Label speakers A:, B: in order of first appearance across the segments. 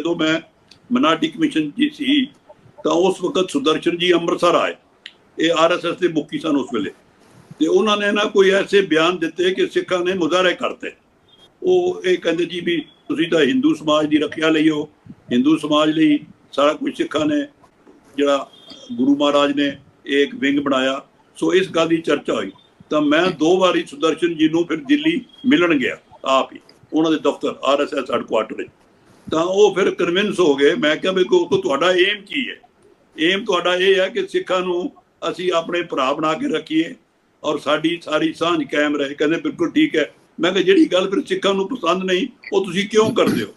A: ਜਦੋਂ ਮੈਂ ਮਨਾਟੀ ਕਮਿਸ਼ਨ ਜੀ ਸੀ, ਤਾਂ ਉਸ ਵਕਤ ਸੁਦਰਸ਼ਨ ਜੀ ਅੰਮ੍ਰਿਤਸਰ ਆਏ। ਇਹ ਆਰਐਸਐਸ ਦੇ ਮੁਖੀ ਸਨ ਉਸ ਵੇਲੇ। ਤੇ ਉਹਨਾਂ ਨੇ ਨਾ ਕੋਈ ਐਸੇ ਬਿਆਨ ਦਿੱਤੇ ਕਿ ਸਿੱਖਾਂ ਨੇ ਮੁਜ਼ਾਹਰੇ ਕਰਤੇ। ਉਹ ਇਹ ਕਹਿੰਦੇ ਜੀ ਵੀ ਤੁਸੀਂ ਤਾਂ ਹਿੰਦੂ ਸਮਾਜ ਦੀ ਰੱਖਿਆ ਲਈ ਹੋ। ਹਿੰਦੂ ਸਮਾਜ ਲਈ ਸਾਰਾ ਕੁਝ ਸਿੱਖਾਂ ਨੇ, ਜਿਹੜਾ ਗੁਰੂ ਮਹਾਰਾਜ ਨੇ ਇਹ ਇੱਕ ਵਿੰਗ ਬਣਾਇਆ। ਸੋ ਇਸ ਗੱਲ ਦੀ ਚਰਚਾ ਹੋਈ। ਤਾਂ ਮੈਂ ਦੋ ਵਾਰੀ ਸੁਦਰਸ਼ਨ ਜੀ ਨੂੰ ਫਿਰ ਦਿੱਲੀ ਮਿਲਣ ਗਿਆ, ਆਪ ਹੀ। ਉਹਨਾਂ ਦੇ ਦਫ਼ਤਰ ਆਰਐਸਐਸ ਹੈਡਕੁਆਟਰ ਵਿੱਚ ਤਾਂ ਉਹ ਫਿਰ ਕਨਵਿੰਸ ਹੋ ਗਏ। ਮੈਂ ਕਿਹਾ ਵੀ ਕੋ ਤੁਹਾਡਾ ਏਮ ਕੀ ਹੈ? ਏਮ ਤੁਹਾਡਾ ਇਹ ਹੈ ਕਿ ਸਿੱਖਾਂ ਨੂੰ ਅਸੀਂ ਆਪਣੇ ਭਰਾ ਬਣਾ ਕੇ ਰੱਖੀਏ ਔਰ ਸਾਡੀ ਸਾਰੀ ਸਾਂਝ ਕਾਇਮ ਰਹੇ। ਕਹਿੰਦੇ ਬਿਲਕੁਲ ਠੀਕ ਹੈ। ਮੈਂ ਕਿਹਾ ਜਿਹੜੀ ਗੱਲ ਫਿਰ ਸਿੱਖਾਂ ਨੂੰ ਪਸੰਦ ਨਹੀਂ, ਉਹ ਤੁਸੀਂ ਕਿਉਂ ਕਰਦੇ ਹੋ?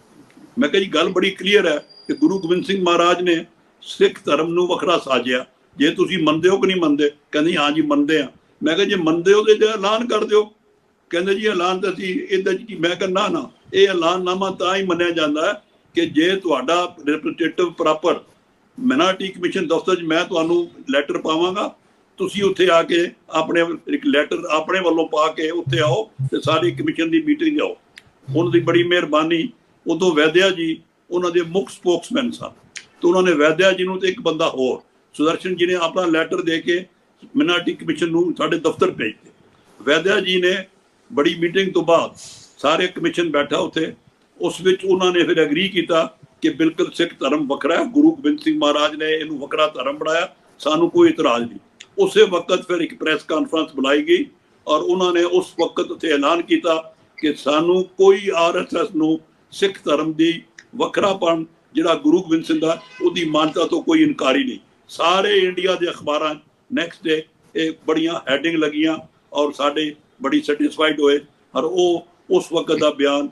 A: ਮੈਂ ਕਿਹਾ ਜੀ ਗੱਲ ਬੜੀ ਕਲੀਅਰ ਹੈ ਕਿ ਗੁਰੂ ਗੋਬਿੰਦ ਸਿੰਘ ਮਹਾਰਾਜ ਨੇ ਸਿੱਖ ਧਰਮ ਨੂੰ ਵੱਖਰਾ ਸਾਜਿਆ। ਜੇ ਤੁਸੀਂ ਮੰਨਦੇ ਹੋ ਕਿ ਨਹੀਂ ਮੰਨਦੇ, ਕਹਿੰਦੇ ਹਾਂ ਜੀ ਮੰਨਦੇ ਆ ਮੈਂ ਕਿਹਾ ਜੇ ਮੰਨਦੇ ਹੋ ਤੇ ਐਲਾਨ ਕਰ ਦਿਓ। ਕਹਿੰਦੇ ਜੀ ਐਲਾਨ ਤਾਂ ਅਸੀਂ ਇਹਦਾ ਕੀ ਮੈਂ ਕਹਿੰਦਾ ਨਾ ਨਾ ਇਹ ਐਲਾਨਨਾਮਾ ਤਾਂ ਹੀ ਮੰਨਿਆ ਜਾਂਦਾ ਹੈ ਕਿ ਜੇ ਤੁਹਾਡਾ ਰਿਪਰੈਜ਼ੈਂਟੇਟਿਵ ਪ੍ਰੋਪਰ ਮਿਨਾਰਟੀ ਕਮਿਸ਼ਨ ਦਫ਼ਤਰ 'ਚ ਮੈਂ ਤੁਹਾਨੂੰ ਲੈਟਰ ਪਾਵਾਂਗਾ, ਤੁਸੀਂ ਉੱਥੇ ਆ ਕੇ ਆਪਣੇ ਇੱਕ ਲੈਟਰ ਆਪਣੇ ਵੱਲੋਂ ਪਾ ਕੇ ਉੱਥੇ ਆਓ ਤੇ ਸਾਰੀ ਕਮਿਸ਼ਨ ਦੀ ਮੀਟਿੰਗ ਜਾਓ ਉਹਨਾਂ ਦੀ ਬੜੀ ਮਿਹਰਬਾਨੀ, ਉਦੋਂ ਵੈਦਿਆ ਜੀ ਉਹਨਾਂ ਦੇ ਮੁੱਖ ਸਪੋਕਸਮੈਨ ਸਨ। ਤੇ ਉਹਨਾਂ ਨੇ ਵੈਦਿਆ ਜੀ ਨੂੰ ਤੇ ਇੱਕ ਬੰਦਾ ਹੋਰ, ਸੁਦਰਸ਼ਨ ਜੀ ਨੇ ਆਪਣਾ ਲੈਟਰ ਦੇ ਕੇ ਮਿਨਾਰਟੀ ਕਮਿਸ਼ਨ ਨੂੰ ਸਾਡੇ ਦਫ਼ਤਰ ਭੇਜ ਦਿੱਤੇ। ਵੈਦਿਆ ਜੀ ਨੇ ਬੜੀ ਮੀਟਿੰਗ ਤੋਂ ਬਾਅਦ ਸਾਰੇ ਕਮਿਸ਼ਨ ਬੈਠਾ ਉੱਥੇ। ਉਸ ਵਿੱਚ ਉਹਨਾਂ ਨੇ ਫਿਰ ਐਗਰੀ ਕੀਤਾ ਕਿ ਬਿਲਕੁਲ ਸਿੱਖ ਧਰਮ ਵੱਖਰਾ ਹੈ। ਗੁਰੂ ਗੋਬਿੰਦ ਸਿੰਘ ਮਹਾਰਾਜ ਨੇ ਇਹਨੂੰ ਵੱਖਰਾ ਧਰਮ ਬਣਾਇਆ। ਸਾਨੂੰ ਕੋਈ ਇਤਰਾਜ਼ ਨਹੀਂ। ਉਸੇ ਵਕਤ ਫਿਰ ਇੱਕ ਪ੍ਰੈਸ ਕਾਨਫਰੰਸ ਬੁਲਾਈ ਗਈ ਔਰ ਉਹਨਾਂ ਨੇ ਉਸ ਵਕਤ ਉੱਤੇ ਐਲਾਨ ਕੀਤਾ ਕਿ ਸਾਨੂੰ ਕੋਈ ਆਰਐਸਐਸ ਨੂੰ ਸਿੱਖ ਧਰਮ ਦੀ ਵੱਖਰਾਪਣ ਜਿਹੜਾ ਗੁਰੂ ਗੋਬਿੰਦ ਸਿੰਘ ਦਾ, ਉਹਦੀ ਮਾਨਤਾ ਤੋਂ ਕੋਈ ਇਨਕਾਰੀ ਨਹੀਂ। ਸਾਰੇ ਇੰਡੀਆ ਦੇ ਅਖਬਾਰਾਂ ਨੈਕਸਟ ਡੇ ਇਹ ਬੜੀਆਂ ਹੈਡਿੰਗ ਲੱਗੀਆਂ ਔਰ ਸਾਡੇ ਬੜੀ ਸੈਟੀਸਫਾਈਡ ਹੋਏ ਔਰ ਉਹ ਉਸ ਵਕਤ ਦਾ ਬਿਆਨ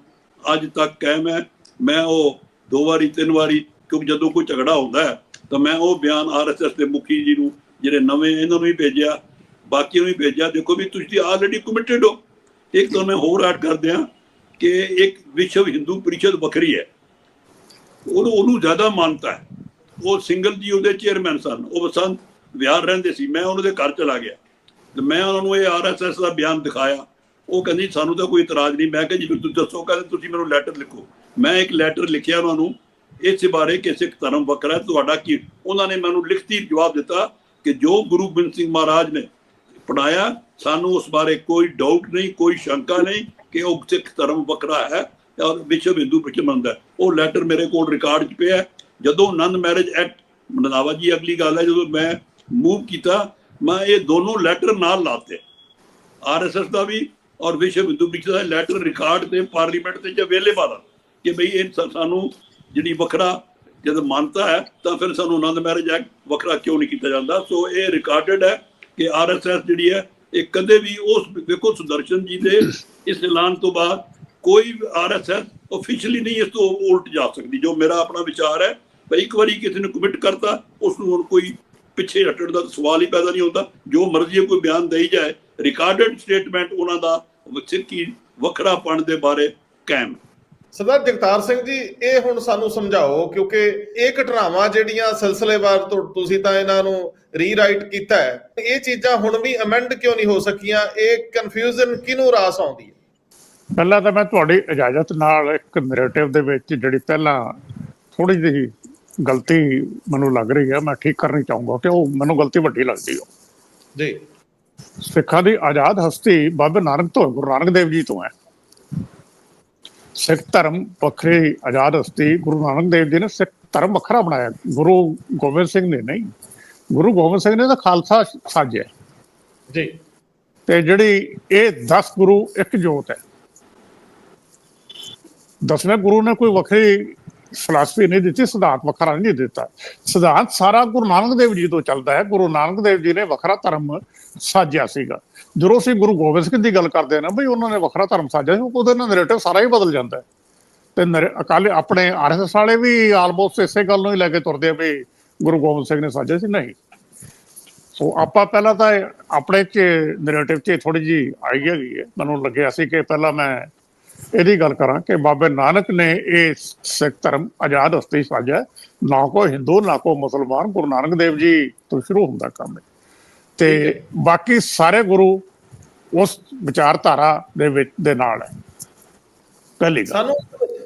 A: ਅੱਜ ਤੱਕ ਕਾਇਮ ਹੈ। ਮੈਂ ਉਹ ਦੋ ਵਾਰੀ, ਤਿੰਨ ਵਾਰੀ, ਕਿਉਂਕਿ ਜਦੋਂ ਕੋਈ ਝਗੜਾ ਹੁੰਦਾ ਹੈ, ਤਾਂ ਮੈਂ ਉਹ ਬਿਆਨ ਆਰਐਸਐਸ ਦੇ ਮੁਖੀ ਜੀ ਨੂੰ, ਜਿਹੜੇ ਨਵੇਂ ਇਹਨਾਂ ਨੂੰ ਵੀ ਭੇਜਿਆ, ਬਾਕੀਆਂ ਨੂੰ ਵੀ ਭੇਜਿਆ, ਦੇਖੋ ਵੀ ਤੁਸੀਂ ਆਲਰੇਡੀ ਕਮਿਟਡ ਹੋ। ਇੱਕ ਤਾਂ ਮੈਂ ਹੋਰ ਐਡ ਕਰ ਦਿਆਂ ਕਿ ਇੱਕ ਵਿਸ਼ਵ ਹਿੰਦੂ ਪਰਿਸ਼ਦ ਵੱਖਰੀ ਹੈ। ਉਹਨੂੰ ਉਹਨੂੰ ਜ਼ਿਆਦਾ ਮਾਨਤਾ ਹੈ। ਉਹ ਸਿੰਗਲ ਜੀ ਉਹਦੇ ਚੇਅਰਮੈਨ ਸਨ। ਉਹ ਬਸੰਤ ਵਿਹਾਰ ਰਹਿੰਦੇ ਸੀ। ਮੈਂ ਉਹਨਾਂ ਦੇ ਘਰ ਚਲਾ ਗਿਆ। ਤੇ ਮੈਂ ਉਹਨਾਂ ਨੂੰ ਇਹ ਆਰਐਸਐਸ ਦਾ ਬਿਆਨ ਦਿਖਾਇਆ। ਉਹ ਕਹਿੰਦੀ, ਸਾਨੂੰ ਤਾਂ ਕੋਈ ਇਤਰਾਜ਼ ਨਹੀਂ। ਮੈਂ ਕਿਹਾ, ਜੀ, ਫਿਰ ਤੁਸੀਂ ਦੱਸੋ, ਕਹਿੰਦੇ ਤੁਸੀਂ ਮੈਨੂੰ ਲੈਟਰ ਲਿਖੋ। ਮੈਂ ਇੱਕ ਲੈਟਰ ਲਿਖਿਆ ਉਹਨਾਂ ਨੂੰ, ਇਸ ਬਾਰੇ ਕਿ ਸਿੱਖ ਧਰਮ ਵੱਖਰਾ ਤੁਹਾਡਾ ਕੀ? ਉਹਨਾਂ ਨੇ ਮੈਨੂੰ ਲਿਖਤੀ ਜਵਾਬ ਦਿੱਤਾ ਕਿ ਜੋ ਗੁਰੂ ਗੋਬਿੰਦ ਸਿੰਘ ਮਹਾਰਾਜ ਨੇ ਪੜਾਇਆ ਸਾਨੂੰ ਉਸ ਬਾਰੇ ਕੋਈ ਡਾਊਟ ਨਹੀਂ, ਕੋਈ ਸ਼ੰਕਾ ਨਹੀਂ ਕਿ ਉਹ ਸਿੱਖ ਧਰਮ ਵੱਖਰਾ ਹੈ ਔਰ ਵਿਸ਼ਵ ਹਿੰਦੂ ਵਿੱਚ ਮੰਨਦਾ ਉਹ ਲੈਟਰ ਮੇਰੇ ਕੋਲ ਰਿਕਾਰਡ 'ਚ ਪਿਆ ਜਦੋਂ ਨੰਦ ਮੈਰਿਜ ਐਕਟ ਮਨਾਵਾ ਜੀ, ਅਗਲੀ ਗੱਲ ਹੈ, ਜਦੋਂ ਮੈਂ ਮੂਵ ਕੀਤਾ ਮੈਂ ਇਹ ਦੋਨੋਂ ਲੈਟਰ ਨਾਲ ਲਾਤੇ। ਆਰਐਸਐਸ ਦਾ ਵੀ ਔਰ ਵਿਸ਼ਵ ਹਿੰਦੂ ਪਰਿਸ਼ਦ ਦਾ ਲੈਟਰ ਰਿਕਾਰਡ ਤੇ ਪਾਰਲੀਮੈਂਟ ਤੇ ਅਵੇਲੇਬਲ ਆ ਕਿ ਭਈ ਇਹ ਸਾਨੂੰ ਜਿਹੜੀ ਵੱਖਰਾ ਜਦ ਮੰਨਤਾ ਹੈ, ਤਾਂ ਫਿਰ ਸਾਨੂੰ ਆਨੰਦ ਮੈਰਿਜ ਐਕਟ ਵੱਖਰਾ ਕਿਉਂ ਨਹੀਂ ਕੀਤਾ ਜਾਂਦਾ? ਸੋ ਇਹ ਰਿਕਾਰਡਡ ਹੈ ਕਿ ਆਰਐਸਐਸ ਜਿਹੜੀ ਹੈ, ਇਹ ਕਦੇ ਵੀ ਉਸ ਵੇਖੋ ਸੁਦਰਸ਼ਨ ਜੀ ਦੇ ਇਸ ਐਲਾਨ ਤੋਂ ਬਾਅਦ ਕੋਈ ਆਰਐਸਐਸ ਆਫੀਸ਼ੀਅਲੀ ਨਹੀਂ ਇਸ ਤੋਂ ਉਲਟ ਜਾ ਸਕਦੀ। ਜੋ ਮੇਰਾ ਆਪਣਾ ਵਿਚਾਰ ਹੈ ਭਈ ਇੱਕ ਵਾਰੀ ਕਿਸੇ ਨੇ ਕਮਿਟ ਕਰਤਾ, ਉਸ ਨੂੰ ਹੁਣ ਕੋਈ ਪਿੱਛੇ ਹਟਣ ਦਾ ਸਵਾਲ ਹੀ ਪੈਦਾ ਨਹੀਂ ਹੁੰਦਾ। ਜੋ ਮਰਜ਼ੀ ਕੋਈ ਬਿਆਨ ਦੇਈ ਜਾਏ ਰਿਕਾਰਡਡ ਸਟੇਟਮੈਂਟ ਉਹਨਾਂ ਦਾ ਸਿੱਖੀ ਵੱਖਰਾਪਣ ਦੇ ਬਾਰੇ ਕਾਇਮ।
B: ਸਰਦਾਰ ਜਗਤਾਰ ਸਿੰਘ ਜੀ ਇਹ ਹੁਣ ਸਾਨੂੰ ਸਮਝਾਓ ਕਿਉਂਕਿ ਇਹ ਘਟਨਾਵਾਂ ਜਿਹੜੀਆਂ ਸਿਲਸਿਲੇਵਾਰ ਤੋਂ ਤੁਸੀਂ ਤਾਂ ਇਹਨਾਂ ਨੂੰ ਰੀਰਾਈਟ ਕੀਤਾ ਹੈ ਇਹ ਚੀਜ਼ਾਂ ਹੁਣ ਵੀ ਅਮੈਂਡ ਕਿਉਂ ਨਹੀਂ ਹੋ ਸਕੀਆਂ? ਇਹ ਕਨਫਿਊਜ਼ਨ ਕਿਹਨੂੰ ਰਾਸ ਆਉਂਦੀ ਹੈ?
C: ਪਹਿਲਾਂ ਤਾਂ ਮੈਂ ਤੁਹਾਡੀ ਇਜਾਜ਼ਤ ਨਾਲ ਇੱਕ ਨੈਰੇਟਿਵ ਦੇ ਵਿੱਚ ਜਿਹੜੀ ਪਹਿਲਾਂ ਥੋੜੀ ਜਿਹੀ ਗਲਤੀ ਮੈਨੂੰ ਲੱਗ ਰਹੀ ਹੈ ਮੈਂ ਠੀਕ ਕਰਨੀ ਚਾਹੂੰਗਾ ਕਿ ਉਹ ਮੈਨੂੰ ਗਲਤੀ ਵੱਡੀ ਲੱਗਦੀ ਹੈ।
B: ਜੀ।
C: ਸਿੱਖਾਂ ਦੀ ਆਜ਼ਾਦ ਹਸਤੀ ਬਾਬਾ ਨਾਨਕ ਤੋਂ ਗੁਰੂ ਨਾਨਕ ਦੇਵ ਜੀ ਤੋਂ ਹੈ। ਸਿੱਖ ਧਰਮ ਵੱਖਰੀ ਆਜ਼ਾਦ ਹਸਤੀ ਗੁਰੂ ਨਾਨਕ ਦੇਵ ਜੀ ਨੇ ਸਿੱਖ ਧਰਮ ਵੱਖਰਾ ਬਣਾਇਆ। ਗੁਰੂ ਗੋਬਿੰਦ ਸਿੰਘ ਨੇ ਨਹੀਂ ਗੁਰੂ ਗੋਬਿੰਦ ਸਿੰਘ ਨੇ ਤਾਂ ਖਾਲਸਾ ਸਾਜਿਆ।
B: ਜੀ।
C: ਤੇ ਜਿਹੜੀ ਇਹ 10 ਗੁਰੂ ਇੱਕ ਜੋਤ ਹੈ। ਦਸਵੇਂ ਗੁਰੂ ਨੇ ਕੋਈ ਵੱਖਰੀ ਫਲਸਫੀ ਨਹੀਂ ਦਿੱਤੀ, ਸਿਧਾਂਤ ਵੱਖਰਾ ਨਹੀਂ ਦਿੱਤਾ। ਸਿਧਾਂਤ ਸਾਰਾ ਗੁਰੂ ਨਾਨਕ ਦੇਵ ਜੀ ਤੋਂ ਚੱਲਦਾ ਹੈ। ਗੁਰੂ ਨਾਨਕ ਦੇਵ ਜੀ ਨੇ ਵੱਖਰਾ ਧਰਮ ਸਾਜਿਆ ਸੀਗਾ। ਜਦੋਂ ਅਸੀਂ ਗੁਰੂ ਗੋਬਿੰਦ ਸਿੰਘ ਦੀ ਗੱਲ ਕਰਦੇ ਨਾ, ਬਈ ਉਹਨਾਂ ਨੇ ਵੱਖਰਾ ਧਰਮ ਸਾਜਿਆ ਸੀ ਉਹਦੇ ਨਾਲ ਨੈਰੇਟਿਵ ਸਾਰਾ ਹੀ ਬਦਲ ਜਾਂਦਾ ਹੈ। ਤੇ ਨਰੇ- ਅਕਾਲੀ, ਆਪਣੇ ਆਰਐਸਐਸ ਵਾਲੇ ਵੀ ਆਲਮੋਸਟ ਇਸੇ ਗੱਲ ਨੂੰ ਹੀ ਲੈ ਕੇ ਤੁਰਦੇ ਆ ਵੀ ਗੁਰੂ ਗੋਬਿੰਦ ਸਿੰਘ ਨੇ ਸਾਜਿਆ ਸੀ, ਨਹੀਂ। ਸੋ ਆਪਾਂ ਪਹਿਲਾਂ ਤਾਂ ਆਪਣੇ ਚ ਨੈਰੇਟਿਵ ਚ ਥੋੜੀ ਜੀ ਆਈ ਹੈਗੀ ਹੈ। ਮੈਨੂੰ ਲੱਗਿਆ ਸੀ ਕਿ ਪਹਿਲਾਂ ਮੈਂ ਇਹਦੀ ਗੱਲ ਕਰਾਂ ਕਿ ਬਾਬੇ ਨਾਨਕ ਨੇ ਇਹ ਸਿੱਖ ਧਰਮ ਆਜ਼ਾਦ ਹਸਤੀ ਸਾਜਿਆ। ਨਾ ਕੋ ਹਿੰਦੂ ਨਾ ਕੋ ਮੁਸਲਮਾਨ ਗੁਰੂ ਨਾਨਕ ਦੇਵ ਜੀ ਤੋਂ ਸ਼ੁਰੂ ਹੁੰਦਾ ਕੰਮ ਹੈ ਤੇ ਬਾਕੀ ਸਾਰੇ ਗੁਰੂ ਉਸ ਵਿਚਾਰਧਾਰਾ ਦੇ ਵਿੱਚ ਦੇ ਨਾਲ ਹੈ। ਪਹਿਲੀ ਗੱਲ।
B: ਸਾਨੂੰ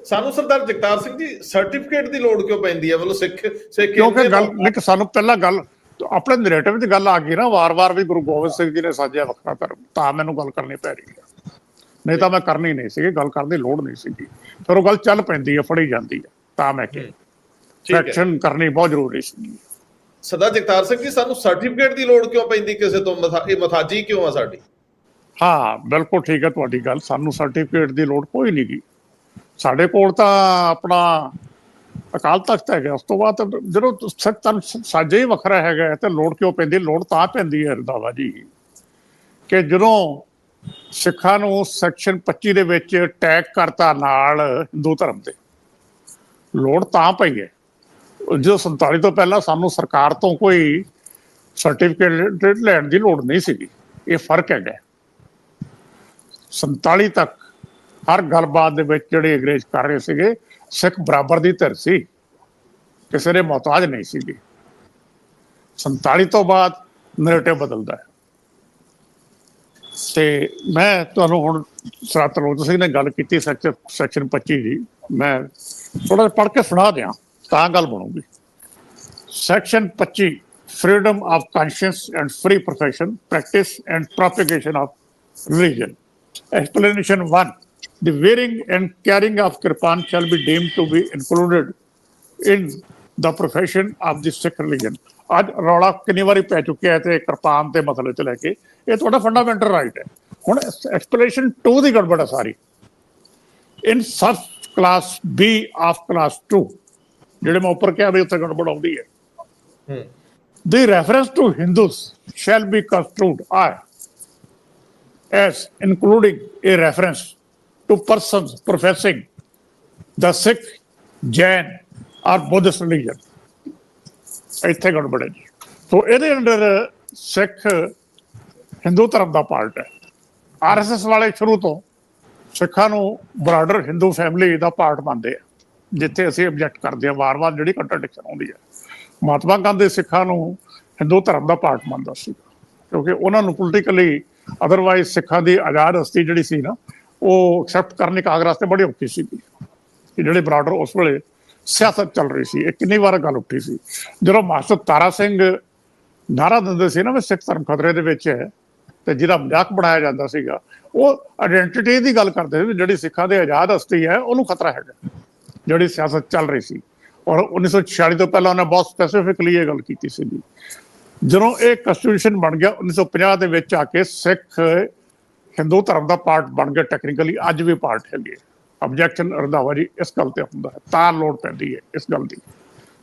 B: ਸਾਨੂੰ ਸਰਦਾਰ ਜਗਤਾਰ ਸਿੰਘ ਜੀ ਸਰਟੀਫਿਕੇਟ ਦੀ ਲੋੜ ਕਿਉਂ ਪੈਂਦੀ ਹੈ? ਮਤਲਬ ਸਿੱਖ ਸਿੱਖ
C: ਕਿਉਂਕਿ ਗੱਲ ਨਹੀਂ ਸਾਨੂੰ ਪਹਿਲਾਂ ਗੱਲ ਆਪਣੇ ਨੈਰੇਟਿਵ 'ਚ ਗੱਲ ਆ ਗਈ ਨਾ ਵਾਰ-ਵਾਰ ਵੀ ਗੁਰੂ ਗੋਬਿੰਦ ਸਿੰਘ ਜੀ ਨੇ ਸਾਜਿਆ ਵੱਖਰਾ ਧਰਮ। ਤਾਂ ਮੈਨੂੰ ਗੱਲ ਕਰਨੀ ਪੈ ਰਹੀ ਹੈ। ਨਹੀਂ ਤਾਂ ਮੈਂ ਕਰਨੀ ਨਹੀਂ ਸੀਗੀ ਗੱਲ ਕਰਨ ਦੀ ਲੋੜ ਨਹੀਂ ਸੀਗੀ। ਫਿਰ ਉਹ ਗੱਲ ਚੱਲ ਪੈਂਦੀ ਹੈ ਫੜੀ ਜਾਂਦੀ ਹੈ ਤਾਂ ਮੈਂ ਕਿ ਫੈਕਸ਼ਨ ਕਰਨੀ ਬਹੁਤ ਜ਼ਰੂਰੀ ਸੀ
B: ਸਰਦਾਰ ਜਗਤਾਰ ਸਿੰਘ ਜੀ ਸਾਨੂੰ ਸਰਟੀਫਿਕੇਟ ਦੀ ਲੋੜ ਕਿਉਂ ਪੈਂਦੀ ਕਿਸੇ ਤੋਂ? ਇਹ ਮਥਾਜੀ ਕਿਉਂ ਆ ਸਾਡੀ?
C: ਹਾਂ ਬਿਲਕੁਲ ਠੀਕ ਹੈ ਤੁਹਾਡੀ ਗੱਲ। ਸਾਨੂੰ ਸਰਟੀਫਿਕੇਟ ਦੀ ਲੋੜ ਕੋਈ ਨਹੀਂ ਗੀ। ਸਾਡੇ ਕੋਲ ਤਾਂ ਆਪਣਾ ਅਕਾਲ ਤਖਤ ਹੈਗਾ ਉਸ ਤੋਂ ਬਾਅਦ ਜਦੋਂ ਧਰਮ ਸਾਜੇ ਹੀ ਵੱਖਰਾ ਹੈਗਾ ਤੇ ਲੋੜ ਕਿਉਂ ਪੈਂਦੀ? ਲੋੜ ਤਾਂ ਪੈਂਦੀ ਹੈ ਰਦਾਵਾ ਜੀ। ਕਿ ਜਦੋਂ ਸਿੱਖਾਂ ਨੂੰ ਸੈਕਸ਼ਨ 25 ਦੇ ਵਿੱਚ ਟੈਗ ਕਰਤਾ ਨਾਲ ਹਿੰਦੂ ਧਰਮ ਦੇ। ਲੋੜ ਤਾਂ ਪਈ ਹੈ। ਜਦੋਂ 47 ਤੋਂ ਪਹਿਲਾਂ ਸਾਨੂੰ ਸਰਕਾਰ ਤੋਂ ਕੋਈ ਸਰਟੀਫਿਕੇਟ ਲੈਣ ਦੀ ਲੋੜ ਨਹੀਂ ਸੀਗੀ। ਇਹ ਫ਼ਰਕ ਹੈਗਾ 47 ਤੱਕ ਹਰ ਗੱਲਬਾਤ ਦੇ ਵਿੱਚ ਜਿਹੜੇ ਅੰਗਰੇਜ਼ ਕਰ ਰਹੇ ਸੀਗੇ, ਸਿੱਖ ਬਰਾਬਰ ਦੀ ਧਿਰ ਸੀ। ਕਿਸੇ ਦੇ ਮੁਹਤਾਜ ਨਹੀਂ ਸੀਗੇ। 47 ਤੋਂ ਬਾਅਦ ਨੈਰੇਟਿਵ ਬਦਲਦਾ ਹੈ। ਤੇ ਮੈਂ ਤੁਹਾਨੂੰ ਹੁਣ ਸਰਾਤ ਲੋਕ ਸਿੰਘ ਨੇ ਗੱਲ ਕੀਤੀ ਸੈਕਸ਼ਨ ਸੈਕਸ਼ਨ 25 ਦੀ ਮੈਂ ਥੋੜਾ ਪੜ੍ਹ ਕੇ ਸੁਣਾ ਦਿਆਂ ਤਾਂ ਗੱਲ ਬਣੂਗੀ section 25 freedom of conscience and free profession practice and propagation of religion explanation 1 the wearing and carrying of kirpan shall be deemed to be included in the profession of the Sikh religion ਅੱਜ ਰੌਲਾ ਕਿੰਨੀ ਵਾਰੀ ਪੈ ਚੁੱਕਿਆ ਹੈ ਤੇ ਕਿਰਪਾਨ ਤੇ ਮਸਲੇ ਚ ਲੈ ਕੇ ਇਹ ਤੁਹਾਡਾ ਫੰਡਾਮੈਂਟਲ ਰਾਈਟ ਹੈ ਹੁਣ ਐਕਸਪਲੇਸ਼ਨ 2 ਦੀ ਗੜਬੜ ਹੈ ਸਾਰੀ in sub class B of class 2 ਜਿਹੜੇ ਮੈਂ ਉੱਪਰ ਕਿਹਾ ਵੀ ਉੱਥੇ ਗੜਬੜ ਆਉਂਦੀ ਹੈ
B: ਹੂੰ
C: The reference to Hindus shall be construed I, as including a reference to persons professing the Sikh, Jain, or Buddhist religion. ਇੱਥੇ ਗੜਬੜ ਹੈ ਜੀ। ਸੋ ਇਹਦੇ ਅੰਡਰ ਸਿੱਖ ਹਿੰਦੂ ਧਰਮ ਦਾ ਪਾਰਟ ਹੈ। ਆਰਐਸਐਸ ਵਾਲੇ ਸ਼ੁਰੂ ਤੋਂ ਸਿੱਖਾਂ ਨੂੰ ਬਰਾਡਰ ਹਿੰਦੂ ਫੈਮਿਲੀ ਦਾ ਪਾਰਟ ਮੰਨਦੇ ਆ, ਜਿੱਥੇ ਅਸੀਂ ਆਬਜੈਕਟ ਕਰਦੇ ਆ, ਵਾਰ-ਵਾਰ ਜਿਹੜੀ ਕੰਟਰਡਿਕਸ਼ਨ ਆਉਂਦੀ ਹੈ। ਮਹਾਤਮਾ ਗਾਂਧੀ ਸਿੱਖਾਂ ਨੂੰ ਹਿੰਦੂ ਧਰਮ ਦਾ ਪਾਰਟ ਮੰਨਦਾ ਸੀ, ਕਿਉਂਕਿ ਉਹਨਾਂ ਨੂੰ ਪੋਲੀਟੀਕਲੀ ਅਦਰਵਾਈਜ਼ ਸਿੱਖਾਂ ਦੀ ਆਜ਼ਾਦ ਹਸਤੀ ਜਿਹੜੀ ਸੀ ਨਾ, ਉਹ ਐਕਸੈਪਟ ਕਰਨੇ ਕਾਂਗਰਸ 'ਤੇ ਬੜੀ ਔਖੀ ਸੀ। ਕਿ ਜਿਹੜੇ ਬਰਾਡਰ ਉਸ ਵੇਲੇ ਸਿਆਸਤ ਚੱਲ ਰਹੀ ਸੀ ਇਹ ਕਿੰਨੀ ਵਾਰ ਗੱਲ ਉੱਠੀ ਸੀ। ਜਦੋਂ ਮਾਸਟਰ ਤਾਰਾ ਸਿੰਘ ਨਾਰਾ ਦਿੰਦੇ ਸੀ ਨਾ ਵੀ ਸਿੱਖ ਧਰਮ ਖਤਰੇ ਦੇ ਵਿੱਚ ਹੈ, ਤੇ ਜਿਹਦਾ ਮਜ਼ਾਕ ਬਣਾਇਆ ਜਾਂਦਾ ਸੀਗਾ, ਉਹ ਆਇਡੈਂਟੀਟੀ ਦੀ ਗੱਲ ਕਰਦੇ ਸੀ ਜਿਹੜੀ ਸਿੱਖਾਂ ਦੇ ਆਜ਼ਾਦ ਹਸਤੀ ਹੈ, ਉਹਨੂੰ ਖਤਰਾ ਹੈਗਾ, ਜਿਹੜੀ ਸਿਆਸਤ ਚੱਲ ਰਹੀ ਸੀ। ਔਰ 1946 ਤੋਂ ਪਹਿਲਾਂ ਉਹਨੇ ਬਹੁਤ ਸਪੈਸੀਫਿਕਲੀ ਇਹ ਗੱਲ ਕੀਤੀ ਸੀ ਜਦੋਂ ਇਹ ਕਨਸਟੀਟਿਊਸ਼ਨ ਬਣ ਗਿਆ 1950 ਦੇ ਵਿੱਚ ਆ ਕੇ ਸਿੱਖ ਹਿੰਦੂ ਧਰਮ ਦਾ ਪਾਰਟ ਬਣ ਗਿਆ ਟੈਕਨੀਕਲੀ ਅੱਜ ਵੀ ਪਾਰਟ ਹੈਗੇ। ਆਬਜੈਕਸ਼ਨ ਰੰਧਾਵਾ ਜੀ ਇਸ ਗੱਲ ਤੇ ਹੁੰਦਾ ਹੈ। ਤਾਂ ਲੋੜ ਪੈਂਦੀ ਹੈ ਇਸ ਗੱਲ ਦੀ।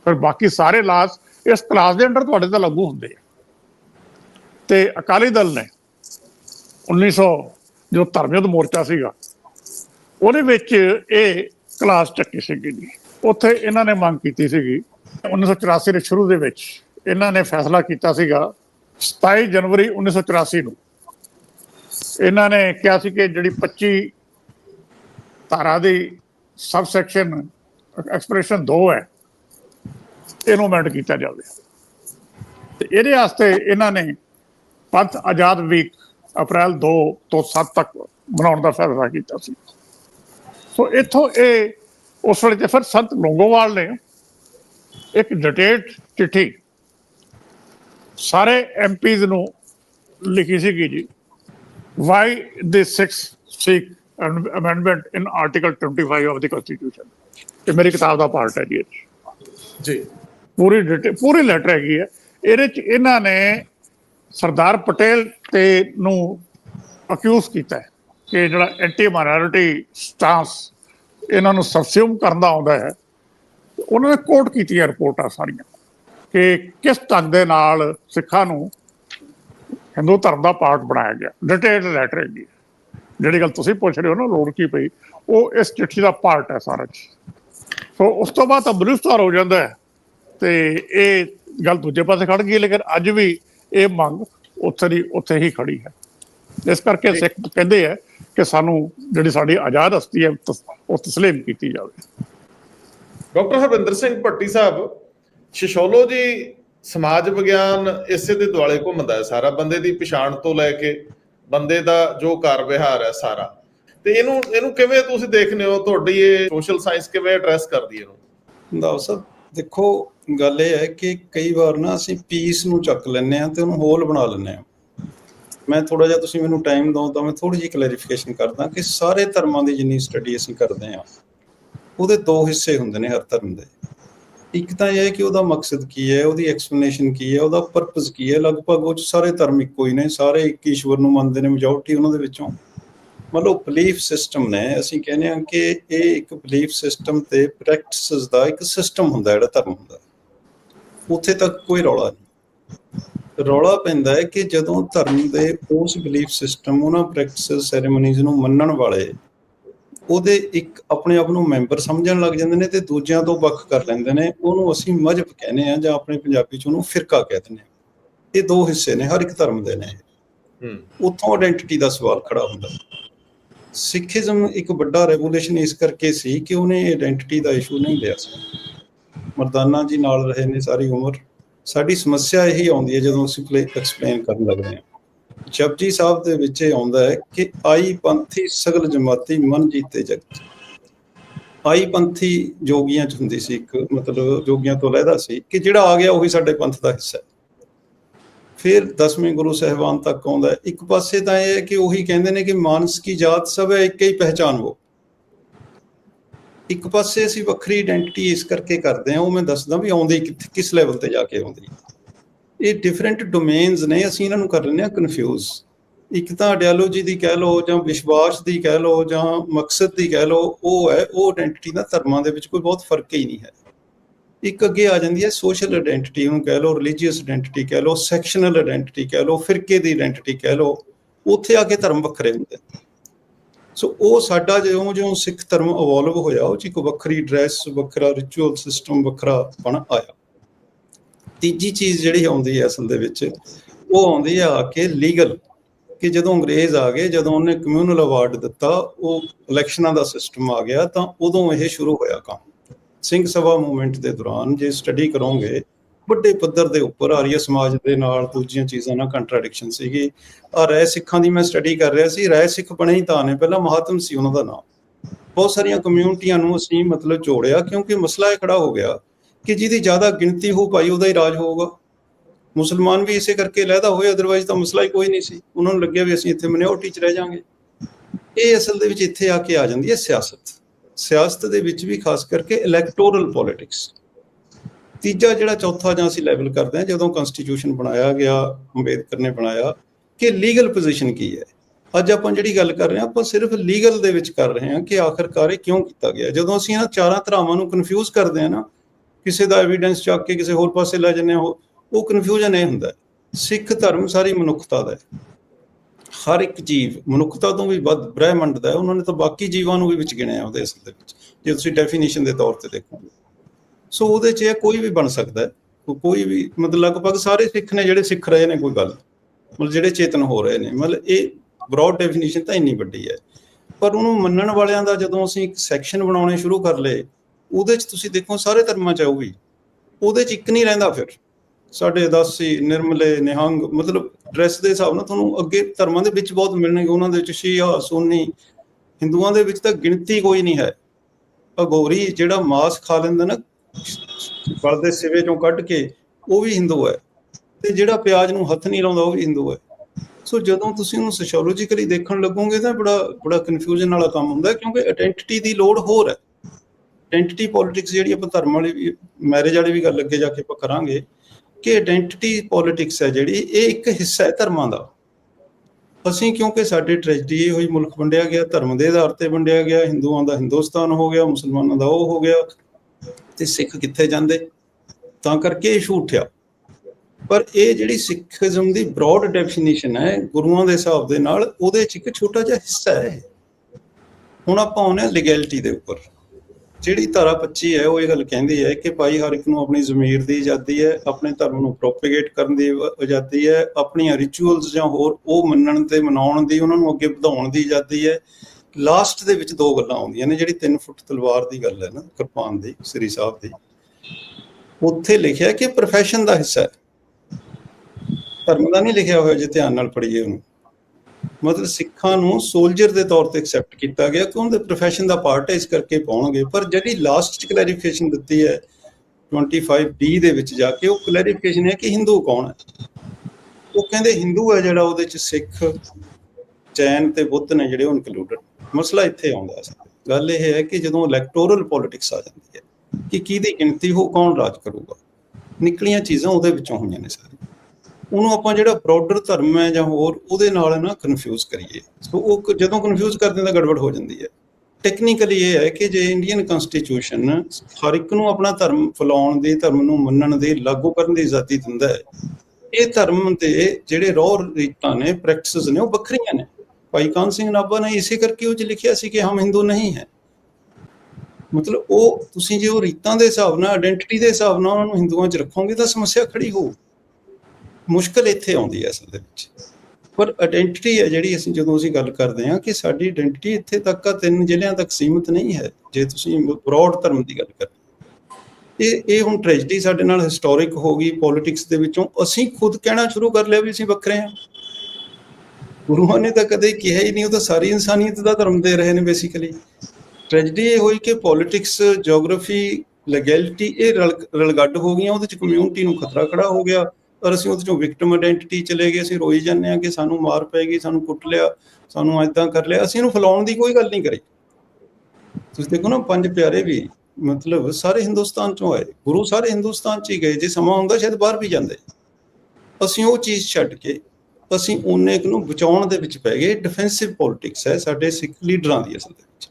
C: ਫਿਰ ਬਾਕੀ ਸਾਰੇ ਲਾਸ ਇਸ ਕਲਾਸ ਦੇ ਅੰਡਰ ਤੁਹਾਡੇ ਤੇ ਲਾਗੂ ਹੁੰਦੇ ਆ। ਤੇ ਅਕਾਲੀ ਦਲ ਨੇ 1900 ਜੋ ਧਰਮ ਮੋਰਚਾ ਸੀਗਾ, ਉਹਦੇ ਵਿੱਚ ਇਹ ਕਲਾਸ ਚੱਕੀ ਸੀਗੀ ਜੀ। ਉੱਥੇ ਇਹਨਾਂ ਨੇ ਮੰਗ ਕੀਤੀ ਸੀਗੀ 1984 ਦੇ ਸ਼ੁਰੂ ਦੇ ਵਿੱਚ ਇਹਨਾਂ ਨੇ ਫੈਸਲਾ ਕੀਤਾ ਸੀਗਾ 27 ਜਨਵਰੀ 1984 ਨੂੰ। ਇਹਨਾਂ ਨੇ ਕਿਹਾ ਸੀ ਕਿ ਜਿਹੜੀ 25 ਧਾਰਾ ਦੀ ਸਬ ਸੈਕਸ਼ਨ ਐਕਸਪ੍ਰੈਸ਼ਨ 2 ਹੈ, ਇਹਨੂੰ ਅਮੈਂਡ ਕੀਤਾ ਜਾਵੇ। ਤੇ ਇਹਦੇ ਵਾਸਤੇ ਇਹਨਾਂ ਨੇ ਪੰਥ ਆਜ਼ਾਦ ਵੀਕ ਅਪ੍ਰੈਲ 2 ਤੋਂ 7 ਤੱਕ ਬਣਾਉਣ ਦਾ ਫੈਸਲਾ ਕੀਤਾ ਸੀ। ਸੋ ਇੱਥੋਂ ਇਹ, ਉਸ ਵੇਲੇ ਤੇ ਫਿਰ ਸੰਤ ਲੋਂਗੋਵਾਲ ਨੇ ਇੱਕ ਡਿਟੇਲਡ ਚਿੱਠੀ ਸਾਰੇ ਐਮਪੀਜ਼ ਨੂੰ ਲਿਖੀ ਸੀਗੀ ਜੀ ਵਾਈ ਦੇ 6 seek amendment in article 25 of the constitution ਇਹ ਮੇਰੀ ਕਿਤਾਬ ਦਾ ਪਾਰਟ ਹੈ ਜੀ।
B: ਜੀ
C: ਪੂਰੀ ਡਿਟੇ- ਪੂਰੀ ਲੈਟਰ ਹੈਗੀ ਹੈ ਇਹਦੇ ਚ ਇਹਨਾਂ ਨੇ ਸਰਦਾਰ ਪਟੇਲ ਤੇ ਨੂੰ ਅਕਿਊਜ਼ ਕੀਤਾ ਹੈ ਕਿ ਜਿਹੜਾ ਐਂਟੀ ਮਾਈਨੋਰਿਟੀ ਸਟਾਂਸ ਇਹਨਾਂ ਨੂੰ ਸਬਸਿਊਮ ਕਰਨ ਦਾ ਆਉਂਦਾ ਹੈ ਉਹਨਾਂ ਨੇ ਕੋਟ ਕੀਤੀਆਂ ਰਿਪੋਰਟਾਂ ਸਾਰੀਆਂ ਕਿ ਕਿਸ ਢੰਗ ਦੇ ਨਾਲ ਸਿੱਖਾਂ ਨੂੰ ਹਿੰਦੂ ਧਰਮ ਦਾ ਪਾਰਟ ਬਣਾਇਆ ਗਿਆ ਡਿਟੇਲਡ ਲੈਟਰ ਹੈਗੀ। ਜਿਹੜੀ ਗੱਲ ਤੁਸੀਂ ਪੁੱਛ ਰਹੇ ਹੋ ਨਾ ਲੋੜ ਕੀ ਪਈ ਉਹ ਇਸ ਚਿੱਠੀ ਦਾ ਪਾਰਟ ਹੈ ਸਾਰਾ ਜੀ। ਸੋ ਉਸ ਤੋਂ ਬਾਅਦ ਬਲੂਸਟਾਰ ਹੋ ਜਾਂਦਾ ਹੈ ਤੇ ਇਹ ਗੱਲ ਦੂਜੇ ਪਾਸੇ ਖੜ ਗਈ ਲੇਕਿਨ ਅੱਜ ਵੀ ਇਹ ਮੰਗ ਉੱਥੇ ਦੀ ਉੱਥੇ ਹੀ ਖੜੀ ਹੈ। ਇਸ ਕਰਕੇ ਸਿੱਖ ਕਹਿੰਦੇ ਆ ਕਿ ਸਾਨੂੰ ਜਿਹੜੀ ਸਾਡੀ ਆਜ਼ਾਦ ਹਸਤੀ ਹੈ ਉਹ ਤਸਲੀਮ ਕੀਤੀ ਜਾਵੇ।
B: ਡਾਕਟਰ ਹਰਵਿੰਦਰ ਸਿੰਘ ਭੱਟੀ ਸਾਹਿਬ ਸ਼ਿਸ਼ੋਲੋਜੀ ਸਮਾਜ ਵਿਗਿਆਨ ਇਸੇ ਦੇ ਦੁਆਲੇ ਘੁੰਮਦਾ ਹੈ ਸਾਰਾ ਬੰਦੇ ਦੀ ਪਛਾਣ ਤੋਂ ਲੈ ਕੇ ਬੰਦੇ ਦਾ ਜੋ ਕਾਰ ਵਿਹਾਰ ਹੈ ਸਾਰਾ। ਤੇ ਇਹਨੂੰ ਇਹਨੂੰ ਕਿਵੇਂ ਤੁਸੀਂ ਦੇਖਦੇ ਹੋ? ਤੁਹਾਡੀ ਇਹ ਸੋਸ਼ਲ ਸਾਇੰਸ ਕਿਵੇਂ ਐਡਰੈਸ ਕਰਦੀ ਹੈ ਇਹਨੂੰ?
D: ਦਾ ਸਾਹਿਬ, ਦੇਖੋ, ਗੱਲ ਇਹ ਹੈ ਕਿ ਕਈ ਵਾਰ ਨਾ ਅਸੀਂ ਪੀਸ ਨੂੰ ਚੱਕ ਲੈਂਦੇ ਆ ਤੇ ਉਹਨੂੰ ਹੋਲ ਬਣਾ ਲੈਂਦੇ ਆ ਮੈਂ ਥੋੜਾ ਜਿਹਾ ਤੁਸੀਂ ਮੈਨੂੰ ਟਾਈਮ ਦਿਓ ਤਾਂ ਮੈਂ ਥੋੜੀ ਜਿਹੀ ਕਲੈਰੀਫਿਕੇਸ਼ਨ ਕਰਦਾ ਕਿ ਸਾਰੇ ਧਰਮਾਂ ਦੀ ਜਿੰਨੀ ਸਟੱਡੀ ਅਸੀਂ ਕਰਦੇ ਆ ਉਹਦੇ ਦੋ ਹਿੱਸੇ ਹੁੰਦੇ ਨੇ ਹਰ ਧਰਮ ਦੇ। ਇੱਕ ਤਾਂ ਇਹ ਹੈ ਕਿ ਉਹਦਾ ਮਕਸਦ ਕੀ ਹੈ, ਉਹਦੀ ਐਕਸਪਲੇਨੇਸ਼ਨ ਕੀ ਹੈ, ਉਹਦਾ ਪਰਪਸ ਕੀ ਹੈ? ਲਗਭਗ ਉਹ 'ਚ ਸਾਰੇ ਧਰਮ ਇੱਕੋ ਹੀ ਨੇ, ਸਾਰੇ ਇੱਕ ਈਸ਼ਵਰ ਨੂੰ ਮੰਨਦੇ ਨੇ ਮੈਜੋਰਟੀ ਉਹਨਾਂ ਦੇ ਵਿੱਚੋਂ। ਮਤਲਬ ਬਲੀਫ ਸਿਸਟਮ ਨੇ, ਅਸੀਂ ਕਹਿੰਦੇ ਹਾਂ ਕਿ ਇਹ ਇੱਕ ਬਲੀਫ ਸਿਸਟਮ ਤੇ ਪ੍ਰੈਕਟਿਸਸ ਦਾ ਇੱਕ ਸਿਸਟਮ ਹੁੰਦਾ, ਜਿਹੜਾ ਧਰਮ ਹੁੰਦਾ। ਉੱਥੇ ਤੱਕ ਕੋਈ ਰੌਲਾ ਨਹੀਂ। ਰੌਲਾ ਪੈਂਦਾ ਹੈ ਕਿ ਜਦੋਂ ਧਰਮ ਦੇ ਉਸ ਬਲੀਫ ਸਿਸਟਮ ਉਹਨਾਂ ਪ੍ਰੈਕਟਿਸਸ ਸੈਰੇਮਨੀਜ਼ ਨੂੰ ਮੰਨਣ ਵਾਲੇ ਉਹਦੇ ਇੱਕ ਆਪਣੇ ਆਪ ਨੂੰ ਮੈਂਬਰ ਸਮਝਣ ਲੱਗ ਜਾਂਦੇ ਨੇ ਤੇ ਦੂਜਿਆਂ ਤੋਂ ਵੱਖ ਕਰ ਲੈਂਦੇ ਨੇ ਉਹਨੂੰ ਅਸੀਂ ਮਜਹਬ ਕਹਿੰਦੇ ਆ ਜਾਂ ਆਪਣੇ ਪੰਜਾਬੀ ਚ ਉਹਨੂੰ ਫਿਰਕਾ ਕਹਿ ਦਿੰਦੇ ਆ ਇਹ ਦੋ ਹਿੱਸੇ ਨੇ ਹਰ ਇੱਕ ਧਰਮ ਦੇ ਨੇ
B: ਹੂੰ।
D: ਉੱਥੋਂ ਆਇਡੈਂਟੀਟੀ ਦਾ ਸਵਾਲ ਖੜਾ ਹੁੰਦਾ। ਸਿੱਖੀਜ਼ਮ ਇੱਕ ਵੱਡਾ ਰੈਵੋਲੂਸ਼ਨ ਇਸ ਕਰਕੇ ਸੀ ਕਿ ਉਹਨੇ ਆਇਡੈਂਟੀਟੀ ਦਾ ਇਸ਼ੂ ਨਹੀਂ ਲਿਆ ਸੀ। ਮਰਦਾਨਾ ਜੀ ਨਾਲ ਰਹੇ ਨੇ ਸਾਰੀ ਉਮਰ। ਸਾਡੀ ਸਮੱਸਿਆ ਇਹੀ ਆਉਂਦੀ ਹੈ ਜਦੋਂ ਅਸੀਂ ਐਕਸਪਲੇਨ ਕਰਨ ਲੱਗਦੇ ਹਾਂ। ਜਪਜੀ ਸਾਹਿਬ ਦੇ ਵਿੱਚ ਇਹ ਆਉਂਦਾ ਹੈ ਕਿ ਆਈ ਪੰਥੀ ਸਗਲ ਜਮਾਤੀ ਮਨ ਜੀਤੇ ਜਗਤ ਆਈ ਪੰਥੀ ਜੋਗੀਆਂ ਚ ਹੁੰਦੀ ਸੀ ਇੱਕ, ਮਤਲਬ ਜੋਗੀਆਂ ਤੋਂ ਲਹਿਦਾ ਸੀ ਕਿ ਜਿਹੜਾ ਆ ਗਿਆ ਉਹੀ ਸਾਡੇ ਪੰਥ ਦਾ ਹਿੱਸਾ ਹੈ। ਫਿਰ ਦਸਵੇਂ ਗੁਰੂ ਸਹਿਬਾਨ ਤੱਕ ਆਉਂਦਾ ਇੱਕ ਪਾਸੇ ਤਾਂ ਇਹ ਹੈ ਕਿ ਉਹੀ ਕਹਿੰਦੇ ਨੇ ਕਿ ਮਾਨਸ ਕੀ ਜਾਤ ਸਭ ਹੈ, ਇੱਕ ਹੀ ਪਹਿਚਾਨ ਉਹ ਇੱਕ ਪਾਸੇ ਅਸੀਂ ਵੱਖਰੀ ਆਇਡੈਂਟੀਟੀ ਇਸ ਕਰਕੇ ਕਰਦੇ ਹਾਂ, ਉਹ ਮੈਂ ਦੱਸਦਾ ਵੀ ਆਉਂਦੀ ਕਿੱਥੇ, ਕਿਸ ਲੈਵਲ ਤੇ ਜਾ ਕੇ ਆਉਂਦੀ ਇਹ ਡਿਫਰੈਂਟ ਡੋਮੇਨਸ ਨੇ, ਅਸੀਂ ਇਹਨਾਂ ਨੂੰ ਕਰ ਲੈਂਦੇ ਹਾਂ ਕਨਫਿਊਜ਼ ਇੱਕ ਤਾਂ ਆਈਡੀਓਲੋਜੀ ਦੀ ਕਹਿ ਲਓ ਜਾਂ ਵਿਸ਼ਵਾਸ ਦੀ ਕਹਿ ਲਓ ਜਾਂ ਮਕਸਦ ਦੀ ਕਹਿ ਲਓ, ਉਹ ਹੈ, ਉਹ ਆਇਡੈਂਟੀਟੀ ਦਾ ਧਰਮਾਂ ਦੇ ਵਿੱਚ ਕੋਈ ਬਹੁਤ ਫ਼ਰਕ ਹੀ ਨਹੀਂ ਹੈ। ਇੱਕ ਅੱਗੇ ਆ ਜਾਂਦੀ ਹੈ ਸੋਸ਼ਲ ਆਇਡੈਂਟੀਟੀ ਨੂੰ ਕਹਿ ਲਓ ਰਿਲੀਜੀਅਸ ਆਇਡੈਂਟੀਟੀ ਕਹਿ ਲਓ ਸੈਕਸ਼ਨਲ ਆਇਡੈਂਟੀਟੀ ਕਹਿ ਲਓ, ਫਿਰਕੇ ਦੀ ਆਇਡੈਂਟੀਟੀ ਕਹਿ ਲਓ, ਉੱਥੇ ਆ ਕੇ ਧਰਮ ਵੱਖਰੇ ਹੁੰਦੇ ਸੋ ਉਹ ਸਾਡਾ ਜਿਉਂ ਜਿਉਂ ਸਿੱਖ ਧਰਮ ਇਵੋਲਵ ਹੋਇਆ, ਉਹ ਚ ਇੱਕ ਵੱਖਰੀ ਡਰੈਸ ਵੱਖਰਾ ਰਿਚੁਅਲ ਸਿਸਟਮ ਵੱਖਰਾ ਬਣ ਆਇਆ। ਤੀਜੀ ਚੀਜ਼ ਜਿਹੜੀ ਆਉਂਦੀ ਹੈ ਅਸਲ ਦੇ ਵਿੱਚ, ਉਹ ਆਉਂਦੀ ਹੈ ਆ ਕੇ ਲੀਗਲ ਕਿ ਜਦੋਂ ਅੰਗਰੇਜ਼ ਆ ਗਏ, ਜਦੋਂ ਉਹਨੇ ਕਮਿਊਨਲ ਅਵਾਰਡ ਦਿੱਤਾ, ਉਹ ਇਲੈਕਸ਼ਨਾਂ ਦਾ ਸਿਸਟਮ ਆ ਗਿਆ, ਤਾਂ ਉਦੋਂ ਇਹ ਸ਼ੁਰੂ ਹੋਇਆ ਕੰਮ। ਸਿੰਘ ਸਭਾ ਮੂਵਮੈਂਟ ਦੇ ਦੌਰਾਨ ਜੇ ਸਟੱਡੀ ਕਰੋਗੇ, ਵੱਡੇ ਪੱਧਰ ਦੇ ਉੱਪਰ ਆਰੀਆ ਸਮਾਜ ਦੇ ਨਾਲ ਦੂਜੀਆਂ ਚੀਜ਼ਾਂ ਨਾਲ ਕੰਟਰਡਿਕਸ਼ਨ ਸੀਗੀ। ਆ ਰਹਿ ਸਿੱਖਾਂ ਦੀ ਮੈਂ ਸਟੱਡੀ ਕਰ ਰਿਹਾ ਸੀ ਰਹਿ ਸਿੱਖ ਬਣੇ ਹੀ ਤਾਂ ਨੇ, ਪਹਿਲਾਂ ਮਹਾਤਮ ਸੀ ਉਹਨਾਂ ਦਾ ਨਾਮ। ਬਹੁਤ ਸਾਰੀਆਂ ਕਮਿਊਨਿਟੀਆਂ ਨੂੰ ਅਸੀਂ ਮਤਲਬ ਜੋੜਿਆ, ਕਿਉਂਕਿ ਮਸਲਾ ਇਹ ਖੜਾ ਹੋ ਗਿਆ ਕਿ ਜਿਹਦੀ ਜ਼ਿਆਦਾ ਗਿਣਤੀ ਹੋ ਭਾਈ ਉਹਦਾ ਹੀ ਰਾਜ ਹੋਊਗਾ। ਮੁਸਲਮਾਨ ਵੀ ਇਸੇ ਕਰਕੇ ਲਹਿਦਾ ਹੋਏ ਅਦਰਵਾਈਜ਼ ਤਾਂ ਮਸਲਾ ਹੀ ਕੋਈ ਨਹੀਂ ਸੀ। ਉਹਨਾਂ ਨੂੰ ਲੱਗਿਆ ਵੀ ਅਸੀਂ ਇੱਥੇ ਮਿਨੋਰਟੀ ਚ ਰਹਿ ਜਾਾਂਗੇ। ਇਹ ਅਸਲ ਦੇ ਵਿੱਚ ਇੱਥੇ ਆ ਕੇ ਆ ਜਾਂਦੀ ਹੈ ਸਿਆਸਤ। ਸਿਆਸਤ ਦੇ ਵਿੱਚ ਵੀ ਖਾਸ ਕਰਕੇ ਇਲੈਕਟੋਰਲ ਪੋਲਿਟਿਕਸ ਤੀਜਾ ਜਿਹੜਾ ਚੌਥਾ ਜਾਂ ਅਸੀਂ ਲੈਵਲ ਕਰਦੇ ਹਾਂ, ਜਦੋਂ ਕਨਸਟੀਟਿਊਸ਼ਨ ਬਣਾਇਆ ਗਿਆ, ਅੰਬੇਦਕਰ ਨੇ ਬਣਾਇਆ, ਕਿ ਲੀਗਲ ਪੋਜੀਸ਼ਨ ਕੀ ਹੈ? ਅੱਜ ਆਪਾਂ ਜਿਹੜੀ ਗੱਲ ਕਰ ਰਹੇ ਹਾਂ, ਆਪਾਂ ਸਿਰਫ ਲੀਗਲ ਦੇ ਵਿੱਚ ਕਰ ਰਹੇ ਹਾਂ ਕਿ ਆਖਰਕਾਰ ਇਹ ਕਿਉਂ ਕੀਤਾ ਗਿਆ? ਜਦੋਂ ਅਸੀਂ ਇਹਨਾਂ ਚਾਰਾਂ ਧਰਾਵਾਂ ਨੂੰ ਕਨਫਿਊਜ਼ ਕਰਦੇ ਹਾਂ ਨਾ ਕਿਸੇ ਦਾ ਐਵੀਡੈਂਸ ਚੱਕ ਕੇ ਕਿਸੇ ਹੋਰ ਪਾਸੇ ਲੈ ਜਾਂਦੇ ਹੋ, ਉਹ ਕਨਫਿਊਜ਼ਨ ਇਹ ਹੁੰਦਾ ਸਿੱਖ ਧਰਮ ਸਾਰੀ ਮਨੁੱਖਤਾ ਦਾ ਹੈ। ਹਰ ਇੱਕ ਜੀਵ ਮਨੁੱਖਤਾ ਤੋਂ ਵੀ ਵੱਧ ਬ੍ਰਹਿਮੰਡ ਦਾ ਹੈ, ਉਹਨਾਂ ਨੇ ਤਾਂ ਬਾਕੀ ਜੀਵਾਂ ਨੂੰ ਵੀ ਵਿੱਚ ਗਿਣਿਆ ਉਹਦੇ ਅਸਲ ਦੇ ਵਿੱਚ, ਜੇ ਤੁਸੀਂ ਡੈਫੀਨੇਸ਼ਨ ਦੇ ਤੌਰ ਤੇ ਦੇਖੋਗੇ। ਸੋ ਉਹਦੇ 'ਚ ਇਹ ਕੋਈ ਵੀ ਬਣ ਸਕਦਾ ਹੈ ਕੋਈ ਵੀ ਮਤਲਬ ਲਗਭਗ ਸਾਰੇ ਸਿੱਖ ਨੇ ਜਿਹੜੇ ਸਿੱਖ ਰਹੇ ਨੇ, ਕੋਈ ਗੱਲ ਮਤਲਬ ਜਿਹੜੇ ਚੇਤਨ ਹੋ ਰਹੇ ਨੇ, ਮਤਲਬ ਇਹ ਬ੍ਰੌਡ ਡੈਫੀਨੇਸ਼ਨ ਤਾਂ ਇੰਨੀ ਵੱਡੀ ਹੈ। ਪਰ ਉਹਨੂੰ ਮੰਨਣ ਵਾਲਿਆਂ ਦਾ ਜਦੋਂ ਅਸੀਂ ਇੱਕ ਸੈਕਸ਼ਨ ਬਣਾਉਣੇ ਸ਼ੁਰੂ ਕਰ ਲਏ ਉਹਦੇ 'ਚ ਤੁਸੀਂ ਦੇਖੋ ਸਾਰੇ ਧਰਮਾਂ 'ਚ ਆਊਗੀ। ਉਹਦੇ 'ਚ ਇੱਕ ਨਹੀਂ ਰਹਿੰਦਾ ਫਿਰ। ਸਾਡੇ ਦਾਸੀ, ਨਿਰਮਲੇ, ਨਿਹੰਗ, ਮਤਲਬ ਡਰੈਸ ਦੇ ਹਿਸਾਬ ਨਾਲ ਤੁਹਾਨੂੰ ਅੱਗੇ ਧਰਮਾਂ ਦੇ ਵਿੱਚ ਬਹੁਤ ਮਿਲਣਗੇ। ਉਹਨਾਂ ਦੇ ਵਿੱਚ ਸ਼ੀਆ, ਸੁੰਨੀ, ਹਿੰਦੂਆਂ ਦੇ ਵਿੱਚ ਤਾਂ ਗਿਣਤੀ ਕੋਈ ਨਹੀਂ ਹੈ। ਅਗੋਰੀ ਜਿਹੜਾ ਮਾਸ ਖਾ ਲੈਂਦਾ ਨਾ, ਬਲ ਦੇ ਸਿਵੇ ਚੋਂ ਕੱਢ ਕੇ, ਉਹ ਵੀ ਹਿੰਦੂ ਹੈ। ਤੇ ਜਿਹੜਾ ਪਿਆਜ਼ ਨੂੰ ਹੱਥ ਨਹੀਂ ਲਾਉਂਦਾ, ਉਹ ਵੀ ਹਿੰਦੂ ਹੈ। ਸੋ ਜਦੋਂ ਤੁਸੀਂ ਉਹਨੂੰ ਸੋਸ਼ੀਓਲੋਜੀਕਲੀ ਦੇਖਣ ਲੱਗੋਗੇ ਤਾਂ ਬੜਾ ਬੜਾ ਕਨਫਿਊਜ਼ਨ ਵਾਲਾ ਕੰਮ ਹੁੰਦਾ ਕਿਉਂਕਿ ਆਇਡੈਂਟੀਟੀ ਦੀ ਲੋੜ ਹੋਰ ਹੈ। ਆਇਡੈਂਟੀਟੀ ਪੋਲਿਟਿਕਸ ਜਿਹੜੀ ਆਪਾਂ ਧਰਮ ਵਾਲੀ ਵੀ ਮੈਰਿਜ ਵਾਲੀ ਵੀ ਗੱਲ ਅੱਗੇ ਜਾ ਕੇ ਆਪਾਂ ਕਰਾਂਗੇ, ਕਿ ਆਇਡੈਂਟੀਟੀ ਪੋਲਿਟਿਕਸ ਹੈ ਜਿਹੜੀ, ਇਹ ਇੱਕ ਹਿੱਸਾ ਹੈ ਧਰਮਾਂ ਦਾ। ਅਸੀਂ ਕਿਉਂਕਿ ਸਾਡੇ ਟ੍ਰੈਜਡੀ ਇਹ ਹੋਈ, ਮੁਲਕ ਵੰਡਿਆ ਗਿਆ, ਧਰਮ ਦੇ ਆਧਾਰ ਤੇ ਵੰਡਿਆ ਗਿਆ, ਹਿੰਦੂਆਂ ਦਾ ਹਿੰਦੁਸਤਾਨ ਹੋ ਗਿਆ, ਮੁਸਲਮਾਨਾਂ ਦਾ ਉਹ ਹੋ ਗਿਆ, ਤੇ ਸਿੱਖ ਕਿੱਥੇ ਜਾਂਦੇ? ਤਾਂ ਕਰਕੇ ਇਸ਼ੂ ਉੱਠਿਆ ਪਰ ਇਹ ਜਿਹੜੀ ਸਿੱਖੀਜ਼ਮ ਦੀ ਬ੍ਰੌਡ ਡੈਫੀਨੇਸ਼ਨ ਹੈ, ਗੁਰੂਆਂ ਦੇ ਹਿਸਾਬ ਦੇ ਨਾਲ, ਉਹਦੇ ਚ ਇੱਕ ਛੋਟਾ ਜਿਹਾ ਹਿੱਸਾ ਹੈ। ਹੁਣ ਆਪਾਂ ਆਉਂਦੇ ਹਾਂ ਲੀਗੈਲਿਟੀ ਦੇ ਉੱਪਰ। ਜਿਹੜੀ ਧਾਰਾ 25 ਹੈ, ਉਹ ਇਹ ਗੱਲ ਕਹਿੰਦੀ ਹੈ ਕਿ ਭਾਈ ਹਰ ਇੱਕ ਨੂੰ ਆਪਣੀ ਜ਼ਮੀਰ ਦੀ ਆਜ਼ਾਦੀ ਹੈ, ਆਪਣੇ ਧਰਮ ਨੂੰ ਪ੍ਰੋਪੇਗੇਟ ਕਰਨ ਦੀ ਆਜ਼ਾਦੀ ਹੈ, ਆਪਣੀਆਂ ਰਿਚੁਅਲਸ ਜਾਂ ਹੋਰ ਉਹ ਮੰਨਣ ਤੇ ਮਨਾਉਣ ਦੀ, ਉਹਨਾਂ ਨੂੰ ਅੱਗੇ ਵਧਾਉਣ ਦੀ ਆਜ਼ਾਦੀ ਹੈ। ਲਾਸਟ ਦੇ ਵਿੱਚ ਦੋ ਗੱਲਾਂ ਆਉਂਦੀਆਂ ਨੇ, ਜਿਹੜੀ 3 ਫੁੱਟ ਤਲਵਾਰ ਦੀ ਗੱਲ ਹੈ ਨਾ, ਕਿਰਪਾਨ ਦੀ, ਸ੍ਰੀ ਸਾਹਿਬ ਦੀ। ਉੱਥੇ ਲਿਖਿਆ ਕਿ profession ਦਾ ਹਿੱਸਾ ਹੈ। ਧਰਮ ਦਾ ਨਹੀਂ ਲਿਖਿਆ ਹੋਇਆ ਜੇ ਧਿਆਨ ਨਾਲ ਪੜ੍ਹੀਏ ਉਹਨੂੰ। ਮਤਲਬ ਸਿੱਖਾਂ ਨੂੰ ਸੋਲਜਰ ਦੇ ਤੌਰ ਤੇ ਐਕਸੈਪਟ ਕੀਤਾ ਗਿਆ ਕਿ ਉਹਦੇ profession ਦਾ ਪਾਰਟ ਹੈ, ਇਸ ਕਰਕੇ ਪਾਉਣਗੇ। ਪਰ ਜਿਹੜੀ ਲਾਸਟ ਚ ਕਲੈਰੀਫਿਕੇਸ਼ਨ ਦਿੱਤੀ ਹੈ 25D ਦੇ ਵਿੱਚ ਜਾ ਕੇ, ਉਹ ਕਲੈਰੀਫਿਕੇਸ਼ਨ ਹੈ ਕਿ ਹਿੰਦੂ ਕੌਣ ਹੈ? ਉਹ ਕਹਿੰਦੇ ਹਿੰਦੂ ਹੈ ਜਿਹੜਾ ਉਹਦੇ ਚ ਸਿੱਖ, ਜੈਨ ਤੇ ਬੁੱਧ ਨੇ ਜਿਹੜੇ ਉਹ ਇਨਕਲੂਡਡ ਮਸਲਾ ਇੱਥੇ ਆਉਂਦਾ ਸੀ ਗੱਲ ਇਹ ਹੈ ਕਿ ਜਦੋਂ ਇਲੈਕਟੋਰਲ ਪੋਲਿਟਿਕਸ ਆ ਜਾਂਦੀ ਹੈ, ਕਿ ਕਿਹਦੀ ਗਿਣਤੀ ਹੋ, ਕੌਣ ਰਾਜ ਕਰੂਗਾ? ਨਿਕਲੀਆਂ ਚੀਜ਼ਾਂ ਉਹਦੇ ਵਿੱਚੋਂ ਹੋਈਆਂ ਨੇ ਸਾਰੀਆਂ। ਉਹਨੂੰ ਆਪਾਂ ਜਿਹੜਾ ਬ੍ਰੌਡਰ ਧਰਮ ਹੈ ਜਾਂ ਹੋਰ, ਉਹਦੇ ਨਾਲ ਨਾ ਕਨਫਿਊਜ਼ ਕਰੀਏ। ਸੋ ਉਹ ਜਦੋਂ ਕਨਫਿਊਜ਼ ਕਰਦੇ ਤਾਂ ਗੜਬੜ ਹੋ ਜਾਂਦੀ ਹੈ। ਟੈਕਨੀਕਲੀ ਇਹ ਹੈ ਕਿ ਜੇ ਇੰਡੀਅਨ ਕਨਸਟੀਟਿਊਸ਼ਨ ਹਰ ਇੱਕ ਨੂੰ ਆਪਣਾ ਧਰਮ ਫੈਲਾਉਣ ਦੀ, ਧਰਮ ਨੂੰ ਮੰਨਣ ਦੀ, ਲਾਗੂ ਕਰਨ ਦੀ ਆਜ਼ਾਦੀ ਦਿੰਦਾ ਹੈ, ਇਹ ਧਰਮ ਦੇ ਜਿਹੜੇ ਰੋਹ ਰੀਤਾਂ ਨੇ ਪ੍ਰੈਕਟਿਸਸ ਨੇ, ਉਹ ਵੱਖਰੀਆਂ ਨੇ। ਭਾਈ ਕਾਨ ਸਿੰਘ ਨਾਭਾ ਨੇ ਇਸੇ ਕਰਕੇ ਉਹ ਚ ਲਿਖਿਆ ਸੀ ਕਿ ਹਮ ਹਿੰਦੂ ਨਹੀਂ ਹੈ। ਮਤਲਬ ਉਹ, ਤੁਸੀਂ ਜੇ ਉਹ ਰੀਤਾਂ ਦੇ ਹਿਸਾਬ ਨਾਲ ਆਇਡੈਂਟੀਟੀ ਦੇ ਹਿਸਾਬ ਨਾਲ ਉਹਨਾਂ ਨੂੰ ਹਿੰਦੂਆਂ 'ਚ ਰੱਖੋਗੇ ਤਾਂ ਸਮੱਸਿਆ ਖੜੀ ਹੋਊ। ਮੁਸ਼ਕਲ ਇੱਥੇ ਆਉਂਦੀ ਹੈ ਅਸਲ ਦੇ ਵਿੱਚ। ਪਰ ਆਇਡੈਂਟੀਟੀ ਹੈ ਜਿਹੜੀ ਅਸੀਂ ਜਦੋਂ ਅਸੀਂ ਗੱਲ ਕਰਦੇ ਹਾਂ ਕਿ ਸਾਡੀ ਆਇਡੈਂਟੀਟੀ ਇੱਥੇ ਤੱਕ ਆ, ਤਿੰਨ ਜ਼ਿਲ੍ਹਿਆਂ ਤੱਕ ਸੀਮਿਤ ਨਹੀਂ ਹੈ, ਜੇ ਤੁਸੀਂ ਬ੍ਰੌਡ ਧਰਮ ਦੀ ਗੱਲ ਕਰਦੇ ਇਹ ਇਹ ਹੁਣ ਟ੍ਰੈਜਡੀ ਸਾਡੇ ਨਾਲ ਹਿਸਟੋਰਿਕ ਹੋ ਗਈ ਪੋਲਿਟਿਕਸ ਦੇ ਵਿੱਚੋਂ ਅਸੀਂ ਖੁਦ ਕਹਿਣਾ ਸ਼ੁਰੂ ਕਰ ਲਿਆ ਵੀ ਅਸੀਂ ਵੱਖਰੇ ਹਾਂ। ਗੁਰੂਆਂ ਨੇ ਤਾਂ ਕਦੇ ਕਿਹਾ ਹੀ ਨਹੀਂ, ਉਹ ਤਾਂ ਸਾਰੀ ਇਨਸਾਨੀਅਤ ਦਾ ਧਰਮ ਦੇ ਰਹੇ ਨੇ ਬੇਸਿਕਲੀ ਟ੍ਰੈਜਡੀ ਇਹ ਹੋਈ ਕਿ ਪੋਲਿਟਿਕਸ ਜੀਓਗ੍ਰਾਫੀ ਲੈਗੈਲਿਟੀ ਇਹ ਰਲ, ਰਲਗੱਡ ਹੋ ਗਈਆਂ, ਉਹਦੇ ਚ ਕਮਿਊਨਿਟੀ ਨੂੰ ਖਤਰਾ ਖੜਾ ਹੋ ਗਿਆ। ਔਰ ਅਸੀਂ ਉਹਦੇ ਚੋਂ ਵਿਕਟਮ ਆਇਡੈਂਟੀਟੀ ਚਲੇ ਗਏ, ਅਸੀਂ ਰੋਈ ਜਾਂਦੇ ਆ ਕਿ ਸਾਨੂੰ ਮਾਰ ਪੈਗੀ ਸਾਨੂੰ ਕੁੱਟ ਲਿਆ, ਸਾਨੂੰ ਐਦਾਂ ਕਰ ਲਿਆ। ਅਸੀਂ ਇਹਨੂੰ ਫੈਲਾਉਣ ਦੀ ਕੋਈ ਗੱਲ ਨਹੀਂ ਕਰੀ। ਤੁਸੀਂ ਦੇਖੋ ਨਾ, ਪੰਜ ਪਿਆਰੇ ਵੀ ਮਤਲਬ ਸਾਰੇ ਹਿੰਦੁਸਤਾਨ ਚੋਂ ਆਏ। ਗੁਰੂ ਸਾਰੇ ਹਿੰਦੁਸਤਾਨ ਚ ਹੀ ਗਏ। ਜੇ ਸਮਾਂ ਹੁੰਦਾ, ਸ਼ਾਇਦ ਬਾਹਰ ਵੀ ਜਾਂਦੇ। ਅਸੀਂ ਉਹ ਚੀਜ਼ ਛੱਡ ਕੇ, ਅਸੀਂ ਉਹਨੇ ਨੂੰ ਬਚਾਉਣ ਦੇ ਵਿੱਚ ਪੈ ਗਏ। ਡਿਫੈਂਸਿਵ ਪੋਲਿਟਿਕਸ ਹੈ, ਸਾਡੇ ਸਿੱਖ ਲੀਡਰਾਂ ਦੀ ਅਸਲ ਦੇ ਵਿੱਚ।